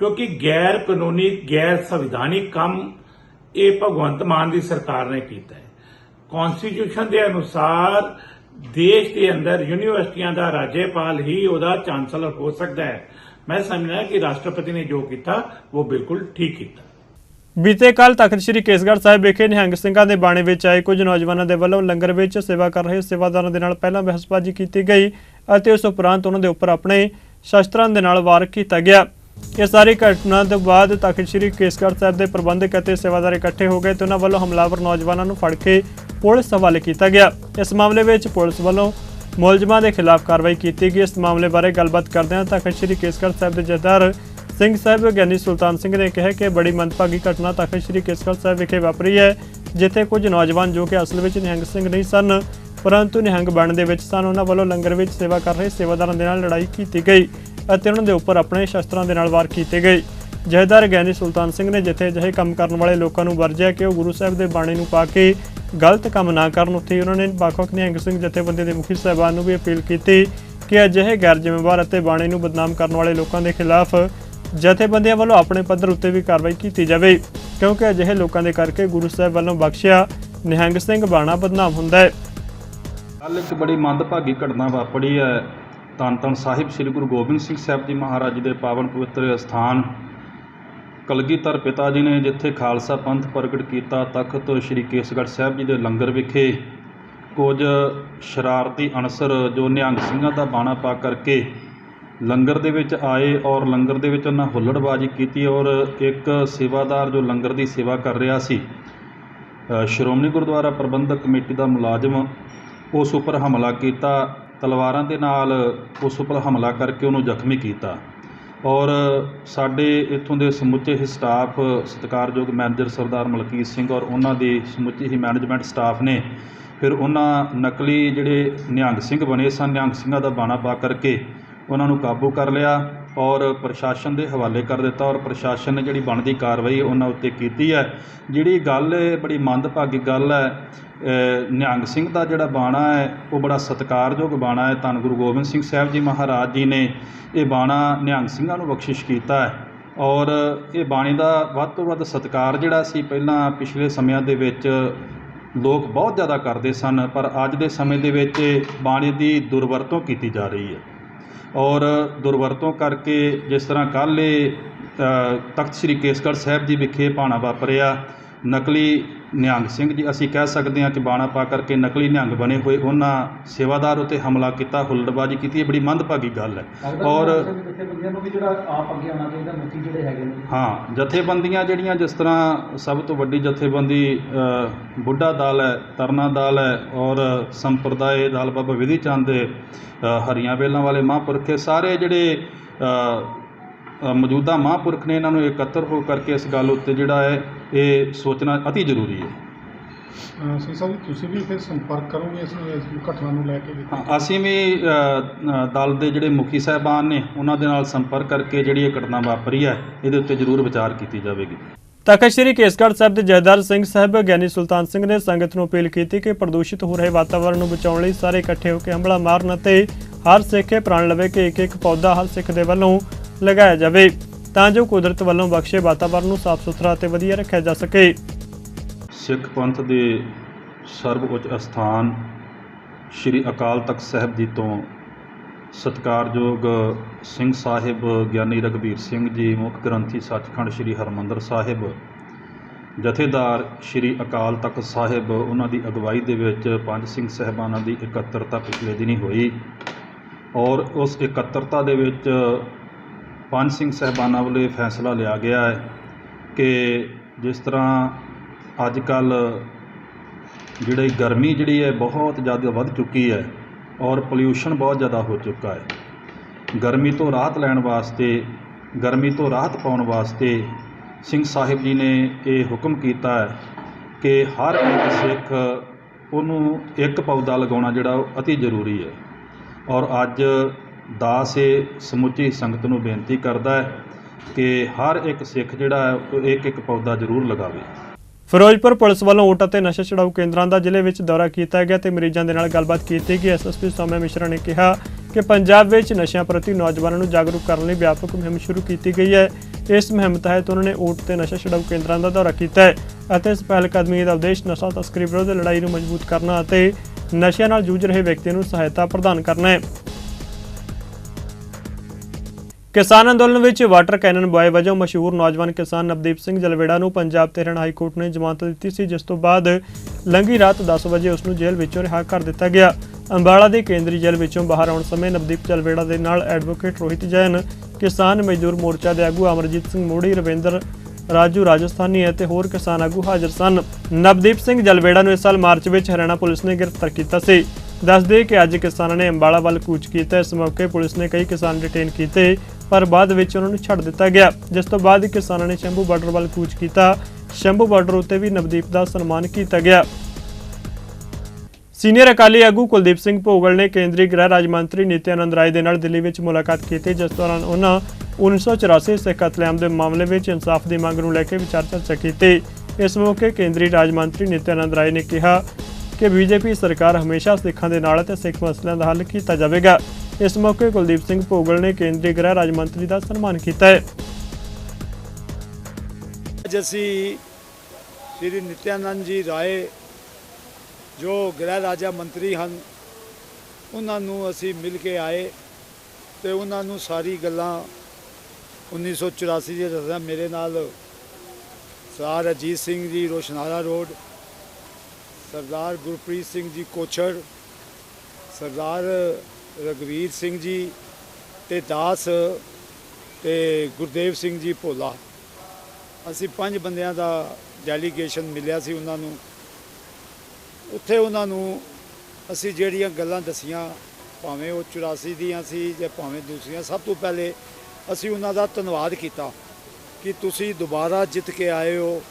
ਕਿਉਂਕਿ ਗੈਰ ਕਾਨੂੰਨੀ, ਗੈਰ ਸੰਵਿਧਾਨਿਕ ਕੰਮ ਇਹ ਭਗਵੰਤ ਮਾਨ ਦੀ ਸਰਕਾਰ ਨੇ ਕੀਤਾ ਹੈ। ਕਨਸਟੀਟਿਊਸ਼ਨ ਦੇ ਅਨੁਸਾਰ ਦੇਸ਼ ਦੇ ਅੰਦਰ ਯੂਨੀਵਰਸਿਟੀਆਂ ਦਾ ਰਾਜੇਪਾਲ ਹੀ ਉਹਦਾ ਚਾਂਸਲਰ ਹੋ ਸਕਦਾ ਹੈ। ਮੈਂ ਸਮਝਦਾ ਕਿ ਰਾਸ਼ਟਰਪਤੀ ਨੇ ਜੋ ਕੀਤਾ, ਉਹ ਬਿਲਕੁਲ ਠੀਕ ਕੀਤਾ। ਬੀਤੇ ਕੱਲ ਤਖਤ ਸ੍ਰੀ ਕੇਸਗੜ੍ਹ ਸਾਹਿਬ ਵਿਖੇ ਨਿਹੰਗ ਸਿੰਘਾਂ ਦੇ ਬਾਣੇ ਵਿੱਚ ਆਏ ਕੁਝ ਨੌਜਵਾਨਾਂ ਦੇ ਵੱਲੋਂ ਲੰਗਰ ਵਿੱਚ ਸੇਵਾ ਕਰ ਰਹੇ ਸੇਵਾਦਾਰਾਂ ਦੇ ਨਾਲ ਪਹਿਲਾਂ ਬਹਿਸਬਾਜ਼ੀ ਕੀਤੀ ਗਈ ਅਤੇ ਉਸ ਉਪਰੰਤ ਉਹਨਾਂ ਦੇ ਉੱਪਰ ਆਪਣੇ ਸ਼ਸਤਰਾਂ ਦੇ ਨਾਲ ਵਾਰ ਕੀਤਾ ਗਿਆ। ਇਹ ਸਾਰੀ ਘਟਨਾ ਤੋਂ ਬਾਅਦ ਤਖਤ ਸ੍ਰੀ ਕੇਸਗੜ੍ਹ ਸਾਹਿਬ ਦੇ ਪ੍ਰਬੰਧਕ ਅਤੇ ਸੇਵਾਦਾਰ ਇਕੱਠੇ ਹੋ ਗਏ ਤੇ ਉਹਨਾਂ ਵੱਲੋਂ ਹਮਲਾਵਰ ਨੌਜਵਾਨਾਂ ਨੂੰ ਫੜ ਕੇ ਪੁਲਿਸ ਹਵਾਲੇ ਕੀਤਾ ਗਿਆ। ਇਸ ਮਾਮਲੇ ਵਿੱਚ ਪੁਲਿਸ ਵੱਲੋਂ ਮੁਲਜ਼ਮਾਂ ਦੇ ਖਿਲਾਫ ਕਾਰਵਾਈ ਕੀਤੀ ਗਈ। ਇਸ ਮਾਮਲੇ ਬਾਰੇ ਗੱਲਬਾਤ ਕਰਦਿਆਂ ਤਖਤ ਸ੍ਰੀ ਕੇਸਗੜ੍ਹ ਸਾਹਿਬ ਦੇ ਜਥੇਦਾਰ ਸਿੰਘ ਸਾਹਿਬ ਗਿਆਨੀ ਸੁਲਤਾਨ ਸਿੰਘ ਨੇ ਕਿਹਾ ਕਿ ਬੜੀ ਮੰਦਭਾਗੀ ਘਟਨਾ ਤਖਤ ਸ੍ਰੀ ਕੇਸਗੜ੍ਹ ਸਾਹਿਬ ਵਿਖੇ ਵਾਪਰੀ ਹੈ, ਜਿੱਥੇ ਕੁਝ ਨੌਜਵਾਨ ਜੋ ਕਿ ਅਸਲ ਵਿੱਚ ਨਿਹੰਗ ਸਿੰਘ ਨਹੀਂ ਸਨ, ਪਰੰਤੂ ਨਿਹੰਗ ਬਣ ਦੇ ਵਿੱਚ ਸਨ। ਉਹਨਾਂ ਵੱਲੋਂ ਲੰਗਰ ਵਿੱਚ ਸੇਵਾ ਕਰ ਰਹੇ ਸੇਵਾਦਾਰਾਂ ਦੇ ਨਾਲ ਲੜਾਈ ਕੀਤੀ ਗਈ। ਅਤੇ ਉਹਨਾਂ ਦੇ ਉੱਪਰ ਆਪਣੇ ਸ਼ਸਤਰਾਂ ਦੇ ਨਾਲ ਵਾਰ ਕੀਤੇ ਗਏ। ਜਹੇਦਾਰ ਗਿਆਨੀ ਸੁਲਤਾਨ ਸਿੰਘ ਨੇ ਜਿੱਥੇ ਅਜਿਹੇ ਕੰਮ ਕਰਨ ਵਾਲੇ ਲੋਕਾਂ ਨੂੰ ਵਰਜਿਆ ਕਿ ਉਹ ਗੁਰੂ ਸਾਹਿਬ ਦੇ ਬਾਣੇ ਨੂੰ ਪਾ ਕੇ ਗਲਤ ਕੰਮ ਨਾ ਕਰਨ, ਉੱਥੇ ਹੀ ਉਹਨਾਂ ਨੇ ਵੱਖ-ਵੱਖ ਨਿਹੰਗ ਸਿੰਘ ਜਥੇਬੰਦੀ ਦੇ ਮੁਖੀ ਸਾਹਿਬਾਨ ਨੂੰ ਵੀ ਅਪੀਲ ਕੀਤੀ ਕਿ ਅਜਿਹੇ ਗੈਰ ਜ਼ਿੰਮੇਵਾਰ ਅਤੇ ਬਾਣੇ ਨੂੰ ਬਦਨਾਮ ਕਰਨ ਵਾਲੇ ਲੋਕਾਂ ਦੇ ਖਿਲਾਫ ਜਥੇਬੰਦੀਆਂ ਵੱਲੋਂ ਆਪਣੇ ਪੱਧਰ ਉੱਤੇ ਵੀ ਕਾਰਵਾਈ ਕੀਤੀ ਜਾਵੇ, ਕਿਉਂਕਿ ਅਜਿਹੇ ਲੋਕਾਂ ਦੇ ਕਰਕੇ ਗੁਰੂ ਸਾਹਿਬ ਵੱਲੋਂ ਬਖਸ਼ਿਆ ਨਿਹੰਗ ਸਿੰਘ ਬਾਣਾ ਬਦਨਾਮ ਹੁੰਦਾ ਹੈ। ਕੱਲ੍ਹ ਇੱਕ ਬੜੀ ਮੰਦਭਾਗੀ ਘਟਨਾ ਵਾਪਰੀ ਹੈ। ਧੰਨ ਧੰਨ ਸਾਹਿਬ ਸ੍ਰੀ ਗੁਰੂ ਗੋਬਿੰਦ ਸਿੰਘ ਸਾਹਿਬ ਜੀ ਮਹਾਰਾਜ ਜੀ ਦੇ ਪਾਵਨ ਪਵਿੱਤਰ ਸਥਾਨ ਕਲਗੀਧਰ ਪਿਤਾ ਜੀ ਨੇ ਜਿੱਥੇ ਖਾਲਸਾ ਪੰਥ ਪ੍ਰਗਟ ਕੀਤਾ, ਤਖਤ ਸ੍ਰੀ ਕੇਸਗੜ੍ਹ ਸਾਹਿਬ ਜੀ ਦੇ ਲੰਗਰ ਵਿਖੇ ਕੁਝ ਸ਼ਰਾਰਤੀ ਅਨਸਰ ਜੋ ਨਿਹੰਗ ਸਿੰਘਾਂ ਦਾ ਬਾਣਾ ਪਾ ਕਰਕੇ ਲੰਗਰ ਦੇ ਵਿੱਚ ਆਏ ਔਰ ਲੰਗਰ ਦੇ ਵਿੱਚ ਉਹਨਾਂ ਹੁੱਲੜਬਾਜੀ ਕੀਤੀ ਔਰ ਇੱਕ ਸੇਵਾਦਾਰ ਜੋ ਲੰਗਰ ਦੀ ਸੇਵਾ ਕਰ ਰਿਹਾ ਸੀ ਸ਼੍ਰੋਮਣੀ ਗੁਰਦੁਆਰਾ ਪ੍ਰਬੰਧਕ ਕਮੇਟੀ ਦਾ ਮੁਲਾਜ਼ਮ ਉਸ ਉੱਪਰ ਹਮਲਾ ਕੀਤਾ। ਤਲਵਾਰਾਂ ਦੇ ਨਾਲ ਉਸ ਉੱਪਰ ਹਮਲਾ ਕਰਕੇ ਉਹਨੂੰ ਜ਼ਖਮੀ ਕੀਤਾ। ਔਰ ਸਾਡੇ ਇੱਥੋਂ ਦੇ ਸਮੁੱਚੇ ਹੀ ਸਟਾਫ ਸਤਿਕਾਰਯੋਗ ਮੈਨੇਜਰ ਸਰਦਾਰ ਮਲਕੀਤ ਸਿੰਘ ਔਰ ਉਹਨਾਂ ਦੀ ਸਮੁੱਚੀ ਹੀ ਮੈਨੇਜਮੈਂਟ ਸਟਾਫ ਨੇ ਫਿਰ ਉਹਨਾਂ ਨਕਲੀ ਜਿਹੜੇ ਨਿਹੰਗ ਸਿੰਘ ਬਣੇ ਸਨ, ਨਿਹੰਗ ਸਿੰਘਾਂ ਦਾ ਬਾਣਾ ਪਾ ਕਰਕੇ ਉਹਨਾਂ ਨੂੰ ਕਾਬੂ ਕਰ ਲਿਆ ਔਰ ਪ੍ਰਸ਼ਾਸਨ ਦੇ ਹਵਾਲੇ ਕਰ ਦਿੱਤਾ ਔਰ ਪ੍ਰਸ਼ਾਸਨ ਨੇ ਜਿਹੜੀ ਬਣਦੀ ਕਾਰਵਾਈ ਉਹਨਾਂ ਉੱਤੇ ਕੀਤੀ ਹੈ। ਜਿਹੜੀ ਗੱਲ ਇਹ ਬੜੀ ਮੰਦਭਾਗੀ ਗੱਲ ਹੈ ਨਿਹੰਗ ਸਿੰਘ ਦਾ ਜਿਹੜਾ ਬਾਣਾ ਹੈ, ਉਹ ਬੜਾ ਸਤਿਕਾਰਯੋਗ ਬਾਣਾ ਹੈ। ਧੰਨ ਗੁਰੂ ਗੋਬਿੰਦ ਸਿੰਘ ਸਾਹਿਬ ਜੀ ਮਹਾਰਾਜ ਜੀ ਨੇ ਇਹ ਬਾਣਾ ਨਿਹੰਗ ਸਿੰਘਾਂ ਨੂੰ ਬਖਸ਼ਿਸ਼ ਕੀਤਾ ਹੈ ਔਰ ਇਹ ਬਾਣੀ ਦਾ ਵੱਧ ਤੋਂ ਵੱਧ ਸਤਿਕਾਰ ਜਿਹੜਾ ਸੀ ਪਹਿਲਾਂ ਪਿਛਲੇ ਸਮਿਆਂ ਦੇ ਵਿੱਚ ਲੋਕ ਬਹੁਤ ਜ਼ਿਆਦਾ ਕਰਦੇ ਸਨ, ਪਰ ਅੱਜ ਦੇ ਸਮੇਂ ਦੇ ਵਿੱਚ ਬਾਣੀ ਦੀ ਦੁਰਵਰਤੋਂ ਕੀਤੀ ਜਾ ਰਹੀ ਹੈ। ਔਰ ਦੁਰਵਰਤੋਂ ਕਰਕੇ ਜਿਸ ਤਰ੍ਹਾਂ ਕੱਲ੍ਹ ਇਹ ਤਖਤ ਸ੍ਰੀ ਕੇਸਗੜ੍ਹ ਸਾਹਿਬ ਜੀ ਵਿਖੇ ਭਾਣਾ ਵਾਪਰਿਆ, ਨਕਲੀ ਨਿਹੰਗ ਸਿੰਘ ਜੀ ਅਸੀਂ ਕਹਿ ਸਕਦੇ ਹਾਂ ਕਿ ਬਾਣਾ ਪਾ ਕਰਕੇ ਨਕਲੀ ਨਿਹੰਗ ਬਣੇ ਹੋਏ ਉਹਨਾਂ ਸੇਵਾਦਾਰ ਉਤੇ ਹਮਲਾ ਕੀਤਾ ਹੁੱਲੜਬਾਜ਼ੀ ਕੀਤੀ ਇਹ ਬੜੀ ਮੰਦਭਾਗੀ ਗੱਲ ਹੈ। ਔਰ ਹਾਂ ਜਥੇਬੰਦੀਆਂ ਜਿਹੜੀਆਂ ਜਿਸ ਤਰ੍ਹਾਂ ਸਭ ਤੋਂ ਵੱਡੀ ਜਥੇਬੰਦੀ ਬੁੱਢਾ ਦਲ ਹੈ ਤਰਨਾ ਦਲ ਹੈ ਔਰ ਸੰਪਰਦਾਇ ਦਲ ਬਾਬਾ ਵਿਧੀ ਚੰਦ ਦੇ ਹਰੀਆਂ ਵੇਲਾਂ ਵਾਲੇ ਮਹਾਂਪੁਰਖ ਸਾਰੇ ਜਿਹੜੇ ਮੌਜੂਦਾ ਮਹਾਂਪੁਰਖ ਨੇ ਇਹਨਾਂ ਨੂੰ ਇਕੱਤਰ ਹੋ ਕਰਕੇ ਇਸ ਗੱਲ ਉੱਤੇ ਜਿਹੜਾ ਹੈ ਇਹ ਸੋਚਣਾ ਅਤੀ ਜ਼ਰੂਰੀ ਹੈ। ਸਿੰਘ ਸਾਹਿਬ ਜੀ, ਤੁਸੀਂ ਵੀ ਫਿਰ ਸੰਪਰਕ ਕਰੋਗੇ ਇਸ ਇਸ ਘਟਨਾ ਨੂੰ ਲੈ ਕੇ ਵੀ? ਹਾਂ, ਅਸੀਂ ਵੀ ਦਲ ਦੇ ਜਿਹੜੇ ਮੁਖੀ ਸਾਹਿਬਾਨ ਨੇ ਉਹਨਾਂ ਦੇ ਨਾਲ ਸੰਪਰਕ ਕਰਕੇ ਜਿਹੜੀ ਇਹ ਘਟਨਾ ਵਾਪਰੀ ਹੈ ਇਹਦੇ ਉੱਤੇ ਜ਼ਰੂਰ ਵਿਚਾਰ ਕੀਤੀ ਜਾਵੇਗੀ। ਤਖਤ ਸ੍ਰੀ ਕੇਸਗੜ੍ਹ ਸਾਹਿਬ ਦੇ ਜਥੇਦਾਰ ਸਿੰਘ ਸਾਹਿਬ ਗਿਆਨੀ ਸੁਲਤਾਨ ਸਿੰਘ ਨੇ ਸੰਗਤ ਨੂੰ ਅਪੀਲ ਕੀਤੀ ਕਿ ਪ੍ਰਦੂਸ਼ਿਤ ਹੋ ਰਹੇ ਵਾਤਾਵਰਣ ਨੂੰ ਬਚਾਉਣ ਲਈ ਸਾਰੇ ਇਕੱਠੇ ਹੋ ਕੇ ਹੰਭਲਾ ਮਾਰਨ ਅਤੇ ਹਰ ਸਿੱਖ ਇਹ ਪ੍ਰਣ ਲਵੇ ਕਿ ਇੱਕ ਇੱਕ ਪੌਦਾ ਹਰ ਸਿੱਖ ਦੇ ਵੱਲੋਂ ਲਗਾਇਆ ਜਾਵੇ। ਤਾਂ ਜੋ ਕੁਦਰਤ ਵੱਲੋਂ ਬਖਸ਼ੇ ਵਾਤਾਵਰਣ ਨੂੰ ਸਾਫ਼ ਸੁਥਰਾ ਅਤੇ ਵਧੀਆ ਰੱਖਿਆ ਜਾ ਸਕੇ। ਸਿੱਖ ਪੰਥ ਦੇ ਸਰਵਉੱਚ ਅਸਥਾਨ ਸ੍ਰੀ ਅਕਾਲ ਤਖਤ ਸਾਹਿਬ ਜੀ ਤੋਂ ਸਤਿਕਾਰਯੋਗ ਸਿੰਘ ਸਾਹਿਬ ਗਿਆਨੀ ਰਗਵੀਰ ਸਿੰਘ ਜੀ, ਮੁੱਖ ਗ੍ਰੰਥੀ ਸੱਚਖੰਡ ਸ੍ਰੀ ਹਰਮੰਦਰ ਸਾਹਿਬ, ਜਥੇਦਾਰ ਸ੍ਰੀ ਅਕਾਲ ਤਖਤ ਸਾਹਿਬ, ਉਹਨਾਂ ਦੀ ਅਗਵਾਈ ਦੇ ਵਿੱਚ ਪੰਜ ਸਿੰਘ ਸਹਿਬਾਨਾਂ ਦੀ ਇਕੱਤਰਤਾ ਪਿਛਲੇ ਦਿਨੀ ਹੋਈ ਔਰ ਉਸ ਇਕੱਤਰਤਾ ਦੇ ਵਿੱਚ ਪੰਜ ਸਿੰਘ ਸਹਿਬਾਨਾਂ ਵੱਲੋਂ ਇਹ ਫੈਸਲਾ ਲਿਆ ਗਿਆ ਹੈ ਕਿ ਜਿਸ ਤਰ੍ਹਾਂ ਅੱਜ ਕੱਲ ਜਿਹੜੀ ਗਰਮੀ ਜਿਹੜੀ ਹੈ ਬਹੁਤ ਜ਼ਿਆਦਾ ਵੱਧ ਚੁੱਕੀ ਹੈ ਔਰ ਪੋਲਿਊਸ਼ਨ ਬਹੁਤ ਜ਼ਿਆਦਾ ਹੋ ਚੁੱਕਾ ਹੈ। ਗਰਮੀ ਤੋਂ ਰਾਹਤ ਲੈਣ ਵਾਸਤੇ, ਗਰਮੀ ਤੋਂ ਰਾਹਤ ਪਾਉਣ ਵਾਸਤੇ ਸਿੰਘ ਸਾਹਿਬ ਜੀ ਨੇ ਇਹ ਹੁਕਮ ਕੀਤਾ ਹੈ ਕਿ ਹਰ ਇੱਕ ਸਿੱਖ ਉਹਨੂੰ ਇੱਕ ਪੌਦਾ ਲਗਾਉਣਾ ਜਿਹੜਾ ਉਹ ਅਤੀ ਜ਼ਰੂਰੀ ਹੈ। ਔਰ ਅੱਜ ਦਾਸ ਇਹ ਸਮੁੱਚੀ ਸੰਗਤ ਨੂੰ ਬੇਨਤੀ ਕਰਦਾ ਹੈ ਕਿ ਹਰ ਇੱਕ ਸਿੱਖ ਜਿਹੜਾ ਹੈ ਇੱਕ ਇੱਕ ਪੌਦਾ ਜ਼ਰੂਰ ਲਗਾਵੇ। ਫਿਰੋਜ਼ਪੁਰ ਪੁਲਿਸ ਵੱਲੋਂ ਓਟ ਅਤੇ ਨਸ਼ਾ ਛਡਾਊ ਕੇਂਦਰਾਂ ਦਾ ਜ਼ਿਲ੍ਹੇ ਵਿੱਚ ਦੌਰਾ ਕੀਤਾ ਗਿਆ ਤੇ ਮਰੀਜ਼ਾਂ ਦੇ ਨਾਲ ਗੱਲਬਾਤ ਕੀਤੀ ਗਈ। ਐਸਐਸਪੀ ਸੋਮਿਆ ਮਿਸ਼ਰਾ ਨੇ ਕਿਹਾ ਕਿ ਪੰਜਾਬ ਵਿੱਚ ਨਸ਼ਿਆਂ ਪ੍ਰਤੀ ਨੌਜਵਾਨਾਂ ਨੂੰ ਜਾਗਰੂਕ ਕਰਨ ਲਈ ਵਿਆਪਕ ਮੁਹਿੰਮ ਸ਼ੁਰੂ ਕੀਤੀ ਗਈ ਹੈ। ਇਸ ਮੁਹਿੰਮ ਤਹਿਤ ਉਹਨਾਂ ਨੇ ਓਟ ਤੇ ਨਸ਼ਾ ਛਡਾਊ ਕੇਂਦਰਾਂ ਦਾ ਦੌਰਾ ਕੀਤਾ ਹੈ ਅਤੇ ਇਸ ਪਹਿਲ ਕਦਮੀ ਦਾ ਉਦੇਸ਼ ਨਸ਼ਾ ਤਸਕਰੀ ਵਿਰੁੱਧ ਲੜਾਈ ਨੂੰ ਮਜ਼ਬੂਤ ਕਰਨਾ ਅਤੇ ਨਸ਼ਿਆਂ ਨਾਲ ਜੂਝ ਰਹੇ ਵਿਅਕਤੀਆਂ ਨੂੰ ਸਹਾਇਤਾ ਪ੍ਰਦਾਨ ਕਰਨਾ ਹੈ। ਕਿਸਾਨ ਅੰਦੋਲਨ ਵਿੱਚ ਵਾਟਰ ਕੈਨਨ ਬॉय ਵਜੋਂ ਮਸ਼ਹੂਰ ਨੌਜਵਾਨ ਕਿਸਾਨ ਨਵਦੀਪ ਸਿੰਘ ਜਲਵੇੜਾ ਨੂੰ ਪੰਜਾਬ ਤੇ ਹਰਿਆਣਾ ਹਾਈ ਕੋਰਟ ਨੇ ਜ਼ਮਾਨਤ ਦਿੱਤੀ ਸੀ, ਜਿਸ ਤੋਂ ਬਾਅਦ ਲੰਘੀ ਰਾਤ 10 ਵਜੇ ਉਸ ਨੂੰ ਜੇਲ੍ਹ ਵਿੱਚੋਂ ਰਿਹਾ ਕਰ ਦਿੱਤਾ ਗਿਆ। ਅੰਬਾਲਾ ਦੇ ਕੇਂਦਰੀ ਜੇਲ੍ਹ ਵਿੱਚੋਂ ਬਾਹਰ ਆਉਣ ਸਮੇਂ ਨਵਦੀਪ ਜਲਵੇੜਾ ਦੇ ਨਾਲ ਐਡਵੋਕੇਟ ਰੋਹਿਤ ਜੈਨ, ਕਿਸਾਨ ਮਜ਼ਦੂਰ ਮੋਰਚਾ ਦੇ ਆਗੂ ਅਮਰਜੀਤ ਸਿੰਘ ਮੋੜੀ ਰਵਿੰਦਰ ਰਾਜੂ ਰਾਜਸਥਾਨੀ ਅਤੇ ਹੋਰ ਕਿਸਾਨ ਆਗੂ ਹਾਜ਼ਰ ਸਨ। ਨਵਦੀਪ ਸਿੰਘ ਜਲਵੇੜਾ ਨੂੰ ਇਸ ਸਾਲ ਮਾਰਚ ਵਿੱਚ ਹਰਿਆਣਾ ਪੁਲਿਸ ਨੇ ਗ੍ਰਿਫਤਾਰ ਕੀਤਾ ਸੀ। ਦੱਸਦੇ ਕਿ ਅੱਜ ਕਿਸਾਨਾਂ ਨੇ ਅੰਬਾਲਾ ਵੱਲ ਕੂਚ ਕੀਤਾ। ਇਸ ਮੌਕੇ ਪੁਲਿਸ ਨੇ ਕਈ ਕਿਸਾਨ ਡਿਟੇਨ ਕੀਤੇ। ਪਰ ਬਾਅਦ ਵਿੱਚ ਉਹਨਾਂ ਨੂੰ ਛੱਡ ਦਿੱਤਾ ਗਿਆ। ਜਿਸ ਤੋਂ ਬਾਅਦ ਕਿਸਾਨਾਂ ਨੇ ਸ਼ੰਭੂ ਬਾਰਡਰ ਵੱਲ ਕੂਚ ਕੀਤਾ। ਸ਼ੰਭੂ ਬਾਰਡਰ ਉੱਤੇ ਵੀ ਨਵਦੀਪ ਦਾ ਸਨਮਾਨ ਕੀਤਾ ਗਿਆ। ਸੀਨੀਅਰ ਅਕਾਲੀ ਆਗੂ ਕੁਲਦੀਪ ਸਿੰਘ ਭੋਗਲ ਨੇ ਕੇਂਦਰੀ ਗ੍ਰਹਿ ਰਾਜ ਮੰਤਰੀ ਨਿਤਿਆਨੰਦ ਰਾਏ ਦੇ ਨਾਲ ਦਿੱਲੀ ਵਿੱਚ ਮੁਲਾਕਾਤ ਕੀਤੀ, ਜਿਸ ਦੌਰਾਨ ਉਹਨਾਂ 1984 ਸਿੱਖ ਕਤਲੇਆਮ ਦੇ ਮਾਮਲੇ ਵਿੱਚ ਇਨਸਾਫ ਦੀ ਮੰਗ ਨੂੰ ਲੈ ਕੇ ਵਿਚਾਰ ਚਰਚਾ ਕੀਤੀ। ਇਸ ਮੌਕੇ ਕੇਂਦਰੀ ਰਾਜ ਮੰਤਰੀ ਨਿਤਿਆਨੰਦ ਰਾਏ ਨੇ ਕਿਹਾ ਕਿ ਬੀਜੇਪੀ ਸਰਕਾਰ ਹਮੇਸ਼ਾ ਸਿੱਖਾਂ ਦੇ ਨਾਲ ਅਤੇ ਸਿੱਖ ਮਸਲਿਆਂ ਦਾ ਹੱਲ ਕੀਤਾ ਜਾਵੇਗਾ। ਇਸ ਮੌਕੇ ਕੁਲਦੀਪ ਸਿੰਘ ਭੋਗਲ ਨੇ ਕੇਂਦਰੀ ਗ੍ਰਹਿ ਰਾਜ ਮੰਤਰੀ ਦਾ ਸਨਮਾਨ ਕੀਤਾ ਹੈ। ਅੱਜ ਅਸੀਂ ਸ਼੍ਰੀ ਨਿਤਿਆਨੰਦ ਜੀ ਰਾਏ, ਜੋ ਗ੍ਰਹਿ ਰਾਜਾ ਮੰਤਰੀ ਹਨ, ਉਹਨਾਂ ਨੂੰ ਅਸੀਂ ਮਿਲ ਕੇ ਆਏ ਤੇ ਉਹਨਾਂ ਨੂੰ ਸਾਰੀ ਗੱਲਾਂ 1984 ਦੇ ਦੱਸਿਆ ਮੇਰੇ ਨਾਲ ਸਰਦਾਰ ਅਜੀਤ ਸਿੰਘ ਜੀ ਰੋਸ਼ਨਾਰਾ ਰੋਡ, ਸਰਦਾਰ ਗੁਰਪ੍ਰੀਤ ਸਿੰਘ ਜੀ ਕੋਛੜ, ਸਰਦਾਰ ਰਗਵੀਰ ਸਿੰਘ ਜੀ ਤੇ ਦਾਸ ਤੇ ਗੁਰਦੇਵ ਸਿੰਘ ਜੀ ਭੋਲਾ। ਅਸੀਂ ਪੰਜ ਬੰਦਿਆਂ ਦਾ ਡੈਲੀਗੇਸ਼ਨ ਮਿਲਿਆ ਸੀ ਉਹਨਾਂ ਨੂੰ। ਉੱਥੇ ਉਹਨਾਂ ਨੂੰ ਅਸੀਂ ਜਿਹੜੀਆਂ ਗੱਲਾਂ ਦਸੀਆਂ, ਭਾਵੇਂ ਉਹ 84 ਦੀਆਂ ਸੀ ਜਾਂ ਭਾਵੇਂ ਦੂਸਰੀਆਂ, ਸਭ ਤੋਂ ਪਹਿਲੇ ਅਸੀਂ ਉਹਨਾਂ ਦਾ ਧੰਨਵਾਦ ਕੀਤਾ ਕਿ ਤੁਸੀਂ ਦੁਬਾਰਾ ਜਿੱਤ ਕੇ ਆਏ ਹੋ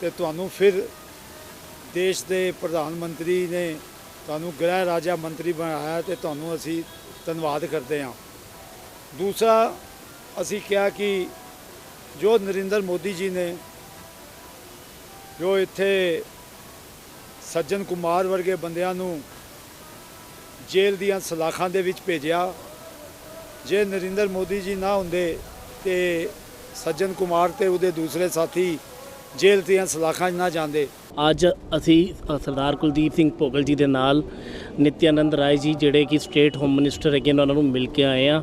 ਤੇ ਤੁਹਾਨੂੰ ਫਿਰ ਦੇਸ਼ ਦੇ ਪ੍ਰਧਾਨ ਮੰਤਰੀ ਨੇ ਤੁਹਾਨੂੰ ਗ੍ਰਹਿ ਰਾਜਾ ਮੰਤਰੀ ਬਣਾਇਆ ਤੇ ਤੁਹਾਨੂੰ ਅਸੀਂ ਧੰਨਵਾਦ ਕਰਦੇ ਹਾਂ। ਦੂਸਰਾ, ਅਸੀਂ ਕਿਹਾ ਕਿ ਜੋ ਨਰਿੰਦਰ ਮੋਦੀ ਜੀ ਨੇ, ਜੋ ਇੱਥੇ ਸੱਜਣ ਕੁਮਾਰ ਵਰਗੇ ਬੰਦਿਆਂ ਨੂੰ ਜੇਲ੍ਹ ਦੀਆਂ ਸਲਾਖਾਂ ਦੇ ਵਿੱਚ ਭੇਜਿਆ, ਜੇ ਨਰਿੰਦਰ ਮੋਦੀ ਜੀ ਨਾ ਹੁੰਦੇ ਤੇ ਸੱਜਣ ਕੁਮਾਰ ਤੇ ਉਹਦੇ ਦੂਸਰੇ ਸਾਥੀ ਜੇਲ੍ਹ ਦੀਆਂ ਸਲਾਖਾਂ 'ਚ ਨਾ ਜਾਂਦੇ। ਅੱਜ ਅਸੀਂ ਸਰਦਾਰ ਕੁਲਦੀਪ ਸਿੰਘ ਭੋਗਲ ਜੀ ਦੇ ਨਾਲ ਨਿਤਿਆਨੰਦ ਰਾਏ ਜੀ, ਜਿਹੜੇ ਕਿ ਸਟੇਟ ਹੋਮ ਮਿਨਿਸਟਰ ਹੈਗੇ ਨੇ, ਉਹਨਾਂ ਨੂੰ ਮਿਲ ਕੇ ਆਏ ਆ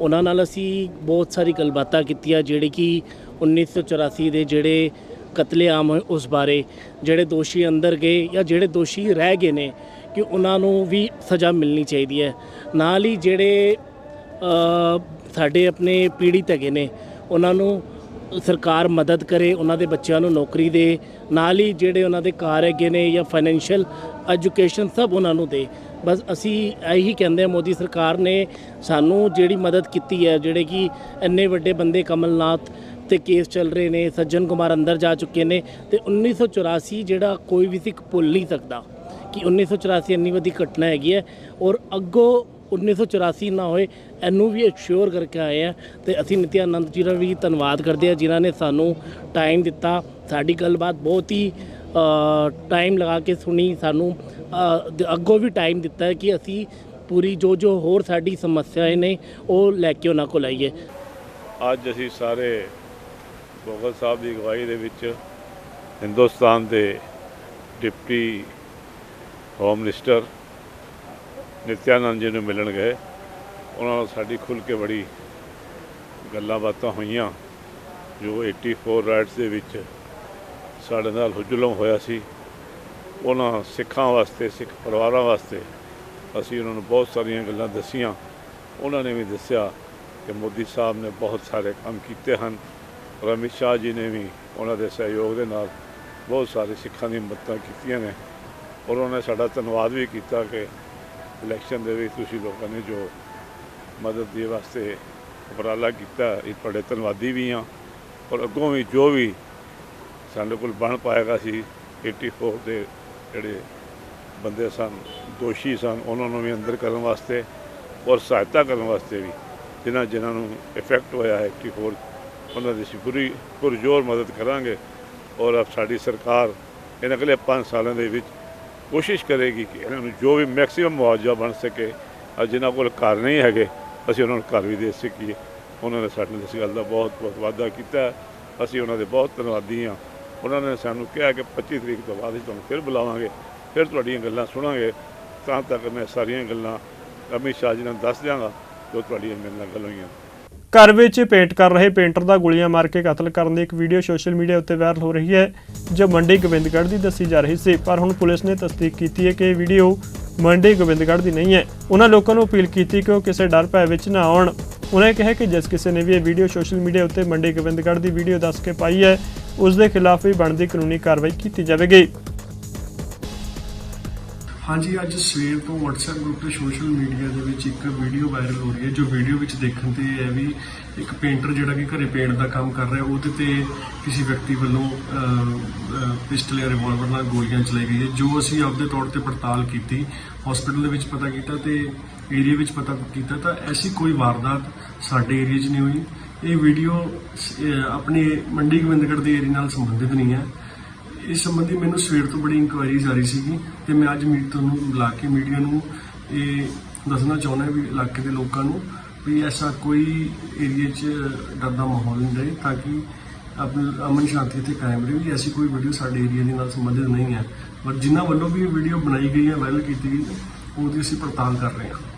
ਉਹਨਾਂ ਨਾਲ ਅਸੀਂ ਬਹੁਤ ਸਾਰੀ ਗੱਲਬਾਤਾਂ ਕੀਤੀਆਂ, ਜਿਹੜੇ ਕਿ 1984 ਦੇ ਜਿਹੜੇ ਕਤਲੇਆਮ ਹੋਏ ਉਸ ਬਾਰੇ, ਜਿਹੜੇ ਦੋਸ਼ੀ ਅੰਦਰ ਗਏ ਜਾਂ ਜਿਹੜੇ ਦੋਸ਼ੀ ਰਹਿ ਗਏ ਨੇ, ਕਿ ਉਹਨਾਂ ਨੂੰ ਵੀ ਸਜ਼ਾ ਮਿਲਣੀ ਚਾਹੀਦੀ ਹੈ। ਨਾਲ ਹੀ ਜਿਹੜੇ ਸਾਡੇ ਆਪਣੇ ਪੀੜਿਤ ਹੈਗੇ ਨੇ, ਉਹਨਾਂ ਨੂੰ ਸਰਕਾਰ ਮਦਦ ਕਰੇ, ਉਹਨਾਂ ਦੇ ਬੱਚਿਆਂ ਨੂੰ ਨੌਕਰੀ ਦੇ, ਨਾਲ ਹੀ ਜਿਹੜੇ ਉਹਨਾਂ ਦੇ ਕਾਰ ਹੈਗੇ ਨੇ ਜਾਂ ਫਾਈਨੈਂਸ਼ੀਅਲ ਐਜੂਕੇਸ਼ਨ ਸਭ ਉਹਨਾਂ ਨੂੰ ਦੇ। ਬਸ ਅਸੀਂ ਇਹੀ ਕਹਿੰਦੇ ਹਾਂ ਮੋਦੀ ਸਰਕਾਰ ਨੇ ਸਾਨੂੰ ਜਿਹੜੀ ਮਦਦ ਕੀਤੀ ਹੈ, ਜਿਹੜੇ ਕਿ ਇੰਨੇ ਵੱਡੇ ਬੰਦੇ ਕਮਲਨਾਥ ਤੇ ਕੇਸ ਚੱਲ ਰਹੇ ਨੇ, ਸੱਜਣ ਕੁਮਾਰ ਅੰਦਰ ਜਾ ਚੁੱਕੇ ਨੇ ਤੇ 1984 ਜਿਹੜਾ ਕੋਈ ਵੀ ਸਿੱਖ ਭੁੱਲ ਨਹੀਂ ਸਕਦਾ ਕਿ 1984 ਇੰਨੀ ਵੱਡੀ ਘਟਨਾ ਹੈਗੀ ਹੈ ਔਰ ਅੱਗੋਂ 1984 ਨਾ ਹੋਏ, ਇਹਨੂੰ ਵੀ ਅਸ਼ੋਰ ਕਰਕੇ ਆਏ ਆ ਤੇ ਅਸੀਂ ਨਿਤਿਆਨੰਦ ਜੀ ਦਾ ਵੀ ਧੰਨਵਾਦ ਕਰਦੇ ਆ ਜਿਨ੍ਹਾਂ ਨੇ ਸਾਨੂੰ ਟਾਈਮ ਦਿੱਤਾ। ਸਾਡੀ ਗੱਲਬਾਤ ਬਹੁਤ ਹੀ ਟਾਈਮ ਲਗਾ ਕੇ ਸੁਣੀ, ਸਾਨੂੰ ਅੱਗੋਂ ਵੀ ਟਾਈਮ ਦਿੱਤਾ ਹੈ ਕਿ ਅਸੀਂ ਪੂਰੀ ਜੋ ਜੋ ਹੋਰ ਸਾਡੀ ਸਮੱਸਿਆਏ ਨੇ, ਉਹ ਲੈ ਕੇ ਉਹਨਾਂ ਕੋਲ ਆਈਏ। ਅੱਜ ਅਸੀਂ ਸਾਰੇ ਭੋਗਲ ਸਾਹਿਬ ਦੀ ਅਗਵਾਈ ਦੇ ਵਿੱਚ ਹਿੰਦੁਸਤਾਨ ਦੇ ਡਿਪਟੀ ਹੋਮ ਮਿਨਿਸਟਰ ਨਿਤਿਆਨੰਦ ਜੀ ਨੂੰ ਮਿਲਣ ਗਏ। ਉਹਨਾਂ ਨਾਲ ਸਾਡੀ ਖੁੱਲ੍ਹ ਕੇ ਬੜੀ ਗੱਲਾਂ ਬਾਤਾਂ ਹੋਈਆਂ, ਜੋ 84 ਰਾਈਟਸ ਦੇ ਵਿੱਚ ਸਾਡੇ ਨਾਲ ਹੁਜਲਮ ਹੋਇਆ ਸੀ। ਉਹਨਾਂ ਸਿੱਖਾਂ ਵਾਸਤੇ, ਸਿੱਖ ਪਰਿਵਾਰਾਂ ਵਾਸਤੇ ਅਸੀਂ ਉਹਨਾਂ ਨੂੰ ਬਹੁਤ ਸਾਰੀਆਂ ਗੱਲਾਂ ਦੱਸੀਆਂ। ਉਹਨਾਂ ਨੇ ਵੀ ਦੱਸਿਆ ਕਿ ਮੋਦੀ ਸਾਹਿਬ ਨੇ ਬਹੁਤ ਸਾਰੇ ਕੰਮ ਕੀਤੇ ਹਨ। ਔਰ ਅਮਿਤ ਸ਼ਾਹ ਜੀ ਨੇ ਵੀ ਉਹਨਾਂ ਦੇ ਸਹਿਯੋਗ ਦੇ ਨਾਲ ਬਹੁਤ ਸਾਰੇ ਸਿੱਖਾਂ ਦੀ ਮਦਦਾਂ ਕੀਤੀਆਂ ਨੇ। ਔਰ ਉਹਨਾਂ ਨੇ ਸਾਡਾ ਧੰਨਵਾਦ ਵੀ ਕੀਤਾ ਕਿ ਇਲੈਕਸ਼ਨ ਦੇ ਵਿੱਚ ਤੁਸੀਂ ਲੋਕਾਂ ਨੇ ਜੋ ਮਦਦ ਦੇ ਵਾਸਤੇ ਉਪਰਾਲਾ ਕੀਤਾ, ਇਹ ਤੁਹਾਡੇ ਧੰਨਵਾਦੀ ਵੀ ਹਾਂ ਔਰ ਅੱਗੋਂ ਵੀ ਜੋ ਵੀ ਸਾਡੇ ਕੋਲ ਬਣ ਪਾਏਗਾ ਸੀ 84 ਦੇ ਜਿਹੜੇ ਬੰਦੇ ਸਨ, ਦੋਸ਼ੀ ਸਨ, ਉਹਨਾਂ ਨੂੰ ਵੀ ਅੰਦਰ ਕਰਨ ਵਾਸਤੇ ਔਰ ਸਹਾਇਤਾ ਕਰਨ ਵਾਸਤੇ ਵੀ ਜਿਨ੍ਹਾਂ ਜਿਨ੍ਹਾਂ ਨੂੰ ਇਫੈਕਟ ਹੋਇਆ ਹੈ 84 ਉਹਨਾਂ ਦੀ ਅਸੀਂ ਪੂਰੀ ਪੁਰਜੋਰ ਮਦਦ ਕਰਾਂਗੇ ਔਰ ਸਾਡੀ ਸਰਕਾਰ ਇਹਨਾਂ ਅਗਲੇ 5 ਸਾਲਾਂ ਦੇ ਵਿੱਚ ਕੋਸ਼ਿਸ਼ ਕਰੇਗੀ ਕਿ ਇਹਨਾਂ ਨੂੰ ਜੋ ਵੀ ਮੈਕਸਿਮਮ ਮੁਆਵਜ਼ਾ ਬਣ ਸਕੇ ਔਰ ਜਿਨ੍ਹਾਂ ਕੋਲ ਘਰ ਨਹੀਂ ਹੈਗੇ, ਅਸੀਂ ਉਹਨਾਂ ਨੂੰ ਘਰ ਵੀ ਦੇ ਸਕੀਏ। ਉਹਨਾਂ ਨੇ ਸਾਡੇ ਨਾਲ ਇਸ ਗੱਲ ਦਾ ਬਹੁਤ ਬਹੁਤ ਵਾਅਦਾ ਕੀਤਾ। ਅਸੀਂ ਉਹਨਾਂ ਦੇ ਬਹੁਤ ਧੰਨਵਾਦੀ ਹਾਂ। ਉਹਨਾਂ ਨੇ ਸਾਨੂੰ ਕਿਹਾ ਕਿ 25 ਤਰੀਕ ਤੋਂ ਬਾਅਦ ਅਸੀਂ ਤੁਹਾਨੂੰ ਫਿਰ ਬੁਲਾਵਾਂਗੇ, ਫਿਰ ਤੁਹਾਡੀਆਂ ਗੱਲਾਂ ਸੁਣਾਂਗੇ। ਤਾਂ ਤੱਕ ਮੈਂ ਸਾਰੀਆਂ ਗੱਲਾਂ ਅਮਿਤ ਸ਼ਾਹ ਜੀ ਨਾਲ ਦੱਸ ਦਿਆਂਗਾ ਜੋ ਤੁਹਾਡੀਆਂ ਮੇਰੇ ਨਾਲ ਗੱਲ ਹੋਈਆਂ। ਘਰ ਵਿੱਚ ਪੇਂਟ ਕਰ ਰਹੇ ਪੇਂਟਰ ਦਾ ਗੋਲੀਆਂ ਮਾਰ ਕੇ ਕਤਲ ਕਰਨ ਦੀ ਇੱਕ ਵੀਡੀਓ ਸੋਸ਼ਲ ਮੀਡੀਆ ਉੱਤੇ ਵਾਇਰਲ ਹੋ ਰਹੀ ਹੈ, ਜੋ ਮੰਡੀ ਗੋਬਿੰਦਗੜ੍ਹ ਦੀ ਦੱਸੀ ਜਾ ਰਹੀ ਸੀ। ਪਰ ਹੁਣ ਪੁਲਿਸ ਨੇ ਤਸਦੀਕ ਕੀਤੀ ਹੈ ਕਿ ਇਹ ਵੀਡੀਓ ਮੰਡੀ ਗੋਬਿੰਦਗੜ੍ਹ ਦੀ ਨਹੀਂ ਹੈ। ਉਹਨਾਂ ਲੋਕਾਂ ਨੂੰ ਅਪੀਲ ਕੀਤੀ ਕਿ ਉਹ ਕਿਸੇ ਡਰ ਭੈ ਵਿੱਚ ਨਾ ਆਉਣ। ਉਹਨਾਂ ਕਿਹਾ ਕਿ ਜਿਸ ਕਿਸੇ ਨੇ ਵੀ ਇਹ ਵੀਡੀਓ ਸੋਸ਼ਲ ਮੀਡੀਆ ਉੱਤੇ ਮੰਡੀ ਗੋਬਿੰਦਗੜ੍ਹ ਦੀ ਵੀਡੀਓ ਦੱਸ ਕੇ ਪਾਈ ਹੈ ਉਸ ਦੇ ਖਿਲਾਫ ਵੀ ਬਣਦੀ ਕਾਨੂੰਨੀ ਕਾਰਵਾਈ ਕੀਤੀ ਜਾਵੇਗੀ। ਹਾਂਜੀ, ਅੱਜ ਸਵੇਰ ਤੋਂ WhatsApp ਗਰੁੱਪ ਤੇ ਸੋਸ਼ਲ ਮੀਡੀਆ ਦੇ ਵਿੱਚ ਇੱਕ ਵੀਡੀਓ ਵਾਇਰਲ ਹੋ ਰਹੀ ਹੈ, ਜੋ ਵੀਡੀਓ ਵਿੱਚ ਦੇਖਣ ਤੇ ਇਹ ਹੈ ਵੀ ਇੱਕ ਪੇਂਟਰ ਜਿਹੜਾ ਕਿ ਘਰੇ ਪੇਂਟ ਦਾ ਕੰਮ ਕਰ ਰਿਹਾ, ਉਹਦੇ ਤੇ ਕਿਸੇ ਵਿਅਕਤੀ ਵੱਲੋਂ ਪਿਸਟਲ ਜਾਂ ਰਿਵਾਲਵਰ ਨਾਲ ਗੋਲੀਆਂ ਚਲਾਈ ਗਈ ਹੈ, ਜੋ ਅਸੀਂ ਆਪਦੇ ਤੌਰ ਤੇ ਪੜਤਾਲ ਕੀਤੀ ਹਸਪੀਟਲ ਦੇ ਵਿੱਚ ਪਤਾ ਕੀਤਾ ਤੇ ਏਰੀਆ ਵਿੱਚ ਪਤਾ ਕੀਤਾ, ਤਾਂ ਐਸੀ ਕੋਈ ਵਾਰਦਾਤ ਸਾਡੇ ਏਰੀਆ 'ਚ ਨਹੀਂ ਹੋਈ। ਇਹ ਵੀਡੀਓ ਆਪਣੇ ਮੰਡੀ ਗੋਬਿੰਦਗੜ੍ਹ ਦੇ ਏਰੀਆ ਨਾਲ ਸੰਬੰਧਿਤ ਨਹੀਂ ਹੈ। ਇਸ ਸੰਬੰਧੀ ਮੈਨੂੰ ਸਵੇਰ ਤੋਂ ਬੜੀ ਇਨਕੁਆਇਰੀਜ਼ ਆ ਰਹੀ ਸੀਗੀ ਤੇ ਮੈਂ ਅੱਜ ਮੀਟ ਤੁਹਾਨੂੰ ਬੁਲਾ ਕੇ ਮੀਡੀਆ ਨੂੰ ਇਹ ਦੱਸਣਾ ਚਾਹੁੰਦਾ ਵੀ ਇਲਾਕੇ ਦੇ ਲੋਕਾਂ ਨੂੰ ਵੀ ਐਸਾ ਕੋਈ ਏਰੀਆ 'ਚ ਡਰ ਦਾ ਮਾਹੌਲ ਨਹੀਂ ਰਹੇ ਤਾਂ ਕਿ ਆਪਣੀ ਅਮਨ ਸ਼ਾਂਤੀ ਇੱਥੇ ਕਾਇਮ ਰਹੇ ਵੀ ਐਸੀ ਕੋਈ ਵੀਡੀਓ ਸਾਡੇ ਏਰੀਆ ਦੇ ਨਾਲ ਸੰਬੰਧਿਤ ਨਹੀਂ ਹੈ। ਪਰ ਜਿਨ੍ਹਾਂ ਵੱਲੋਂ ਵੀ ਇਹ ਵੀਡੀਓ ਬਣਾਈ ਗਈ ਹੈ ਵਾਇਰਲ ਕੀਤੀ ਗਈ ਉਹਦੀ ਅਸੀਂ ਪੜਤਾਲ ਕਰ ਰਹੇ ਹਾਂ।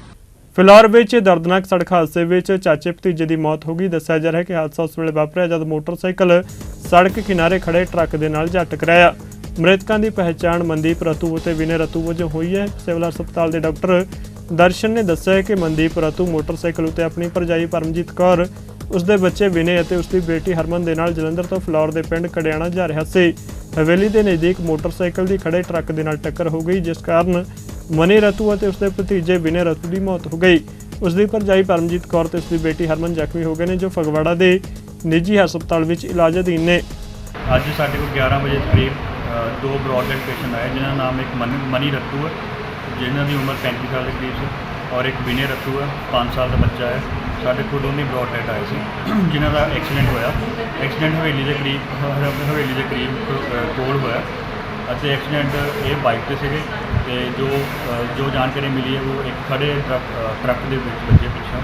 ਫਿਲੌਰ ਵਿੱਚ ਦਰਦਨਾਕ ਸੜਕ ਹਾਦਸੇ ਵਿੱਚ ਚਾਚੇ ਭਤੀਜੇ ਦੀ ਮੌਤ ਹੋ ਗਈ। ਦੱਸਿਆ ਜਾ ਰਿਹਾ ਹੈ ਕਿ ਹਾਦਸਾ ਉਸ ਵੇਲੇ ਵਾਪਰਿਆ ਜਦ ਮੋਟਰਸਾਈਕਲ ਸੜਕ ਕਿਨਾਰੇ ਖੜੇ ਟਰੱਕ ਦੇ ਨਾਲ ਜਾ ਟਕਰਾਇਆ ਮ੍ਰਿਤਕਾਂ ਦੀ ਪਹਿਚਾਣ ਮਨਦੀਪ ਰਤੂ ਅਤੇ ਵਿਨੇ ਰਤੂ ਵਜੋਂ ਹੋਈ ਹੈ। ਸਿਵਲ ਹਸਪਤਾਲ ਦੇ ਡਾਕਟਰ ਦਰਸ਼ਨ ਨੇ ਦੱਸਿਆ ਕਿ ਮਨਦੀਪ ਰਤੂ ਮੋਟਰਸਾਈਕਲ ਉੱਤੇ ਆਪਣੀ ਭਰਜਾਈ ਪਰਮਜੀਤ ਕੌਰ ਉਸ ਦੇ ਬੱਚੇ ਵਿਨੇ ਅਤੇ ਉਸ ਦੀ ਬੇਟੀ ਹਰਮਨ ਦੇ ਨਾਲ ਜਲੰਧਰ ਤੋਂ ਫਲੌਰ ਦੇ ਪਿੰਡ ਕੜਿਆਣਾ ਜਾ ਰਿਹਾ ਸੀ। ਹਵੇਲੀ ਦੇ ਨਜ਼ਦੀਕ ਮੋਟਰਸਾਈਕਲ ਦੀ ਖੜੇ ਟਰੱਕ ਦੇ ਨਾਲ ਟੱਕਰ ਹੋ ਗਈ, ਜਿਸ ਕਾਰਨ ਮਨੀ ਰਤੂ ਅਤੇ ਉਸਦੇ ਭਤੀਜੇ ਵਿਨੇ ਰਤੂ ਦੀ ਮੌਤ ਹੋ ਗਈ। ਉਸ ਦੀ ਭਰਜਾਈ ਪਰਮਜੀਤ ਕੌਰ ਤੇ ਉਸ ਦੀ ਬੇਟੀ ਹਰਮਨ ਜ਼ਖਮੀ ਹੋ ਗਏ ਨੇ, ਜੋ ਫਗਵਾੜਾ ਦੇ ਨਿੱਜੀ ਹਸਪਤਾਲ ਵਿੱਚ ਇਲਾਜ ਅਧੀਨ ਨੇ। ਅੱਜ ਸਾਡੇ ਕੋਲ 11 ਵਜੇ ਕਰੀਬ ਦੋ ਬ੍ਰੌਡਹੈਡ ਪੇਸ਼ੈਂਟ ਆਏ, ਜਿਨ੍ਹਾਂ ਦਾ ਨਾਮ ਇੱਕ ਮਨ- ਮਨੀ ਰੱਤੂ ਹੈ, ਜਿਨ੍ਹਾਂ ਦੀ ਉਮਰ 35 ਸਾਲ ਦੇ ਕਰੀਬ ਸੀ ਔਰ ਇੱਕ ਵਿਨੇ ਰੱਤੂ ਹੈ 5 ਸਾਲ ਦਾ ਬੱਚਾ ਹੈ। ਸਾਡੇ ਕੋਲ ਦੋਨੇ ਬ੍ਰੌਡਹੈਡ ਆਏ ਸੀ, ਜਿਨ੍ਹਾਂ ਦਾ ਐਕਸੀਡੈਂਟ ਹੋਇਆ। ਐਕਸੀਡੈਂਟ ਹਵੇਲੀ ਦੇ ਕਰੀਬ ਹਵੇਲੀ ਦੇ ਕਰੀਬ ਕੋਲ ਹੋਇਆ। ਅਤੇ ਐਕਸੀਡੈਂਟ ਇਹ ਬਾਈਕ ਤੇ ਸੀਗੇ ਤੇ ਜੋ ਜੋ ਜਾਣਕਾਰੀ ਮਿਲੀ ਹੈ, ਉਹ ਇੱਕ ਖੜੇ ਟਰੱਕ ਟਰੱਕ ਦੇ ਵਿੱਚ ਵੱਜੇ ਪਿੱਛੋਂ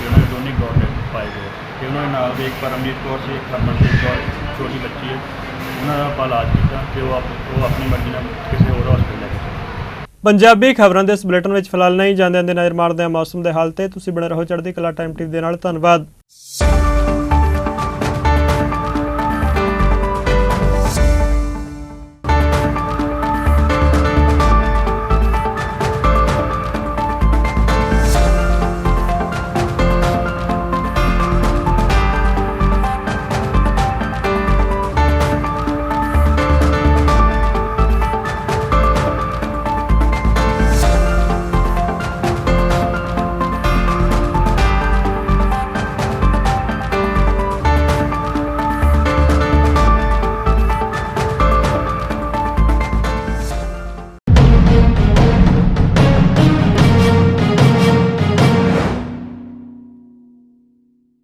ਤੇ ਉਹਨਾਂ ਦੇ ਦੋਨੇ ਬ੍ਰੌਡਹੈਡ ਪਾਏ ਗਏ ਤੇ ਉਹਨਾਂ ਦੇ ਨਾਲ ਦੇ ਇੱਕ ਪਰਮਜੀਤ ਕੌਰ ਸੀ, ਇੱਕ ਹਰਮਨਜੀਤ ਕੌਰ, ਛੋਟੀ ਬੱਚੀ ਹੈ। ਉਹਨਾਂ ਦਾ ਆਪਾਂ ਇਲਾਜ ਕੀਤਾ ਤੇ ਉਹ ਆਪ- ਉਹ ਆਪਣੀ ਮਰਜ਼ੀ ਨਾਲ ਕਿਸੇ ਹੋਰ ਹਸਪਤਾਲ ਪੰਜਾਬੀ ਖਬਰਾਂ ਦੇ ਇਸ ਬੁਲੇਟਿਨ ਵਿੱਚ ਫਿਲਹਾਲ ਨਹੀਂ ਜਾਂਦੇ ਦੇ ਨਜ਼ਰ ਮਾਰਦੇ ਹਾਂ ਮੌਸਮ ਦੇ ਹਾਲ ਤੇ। ਤੁਸੀਂ ਬਣੇ ਰਹੋ ਚੜ੍ਹਦੀ ਕਲਾ ਟਾਈਮ ਟੀਵੀ ਦੇ ਨਾਲ। ਧੰਨਵਾਦ।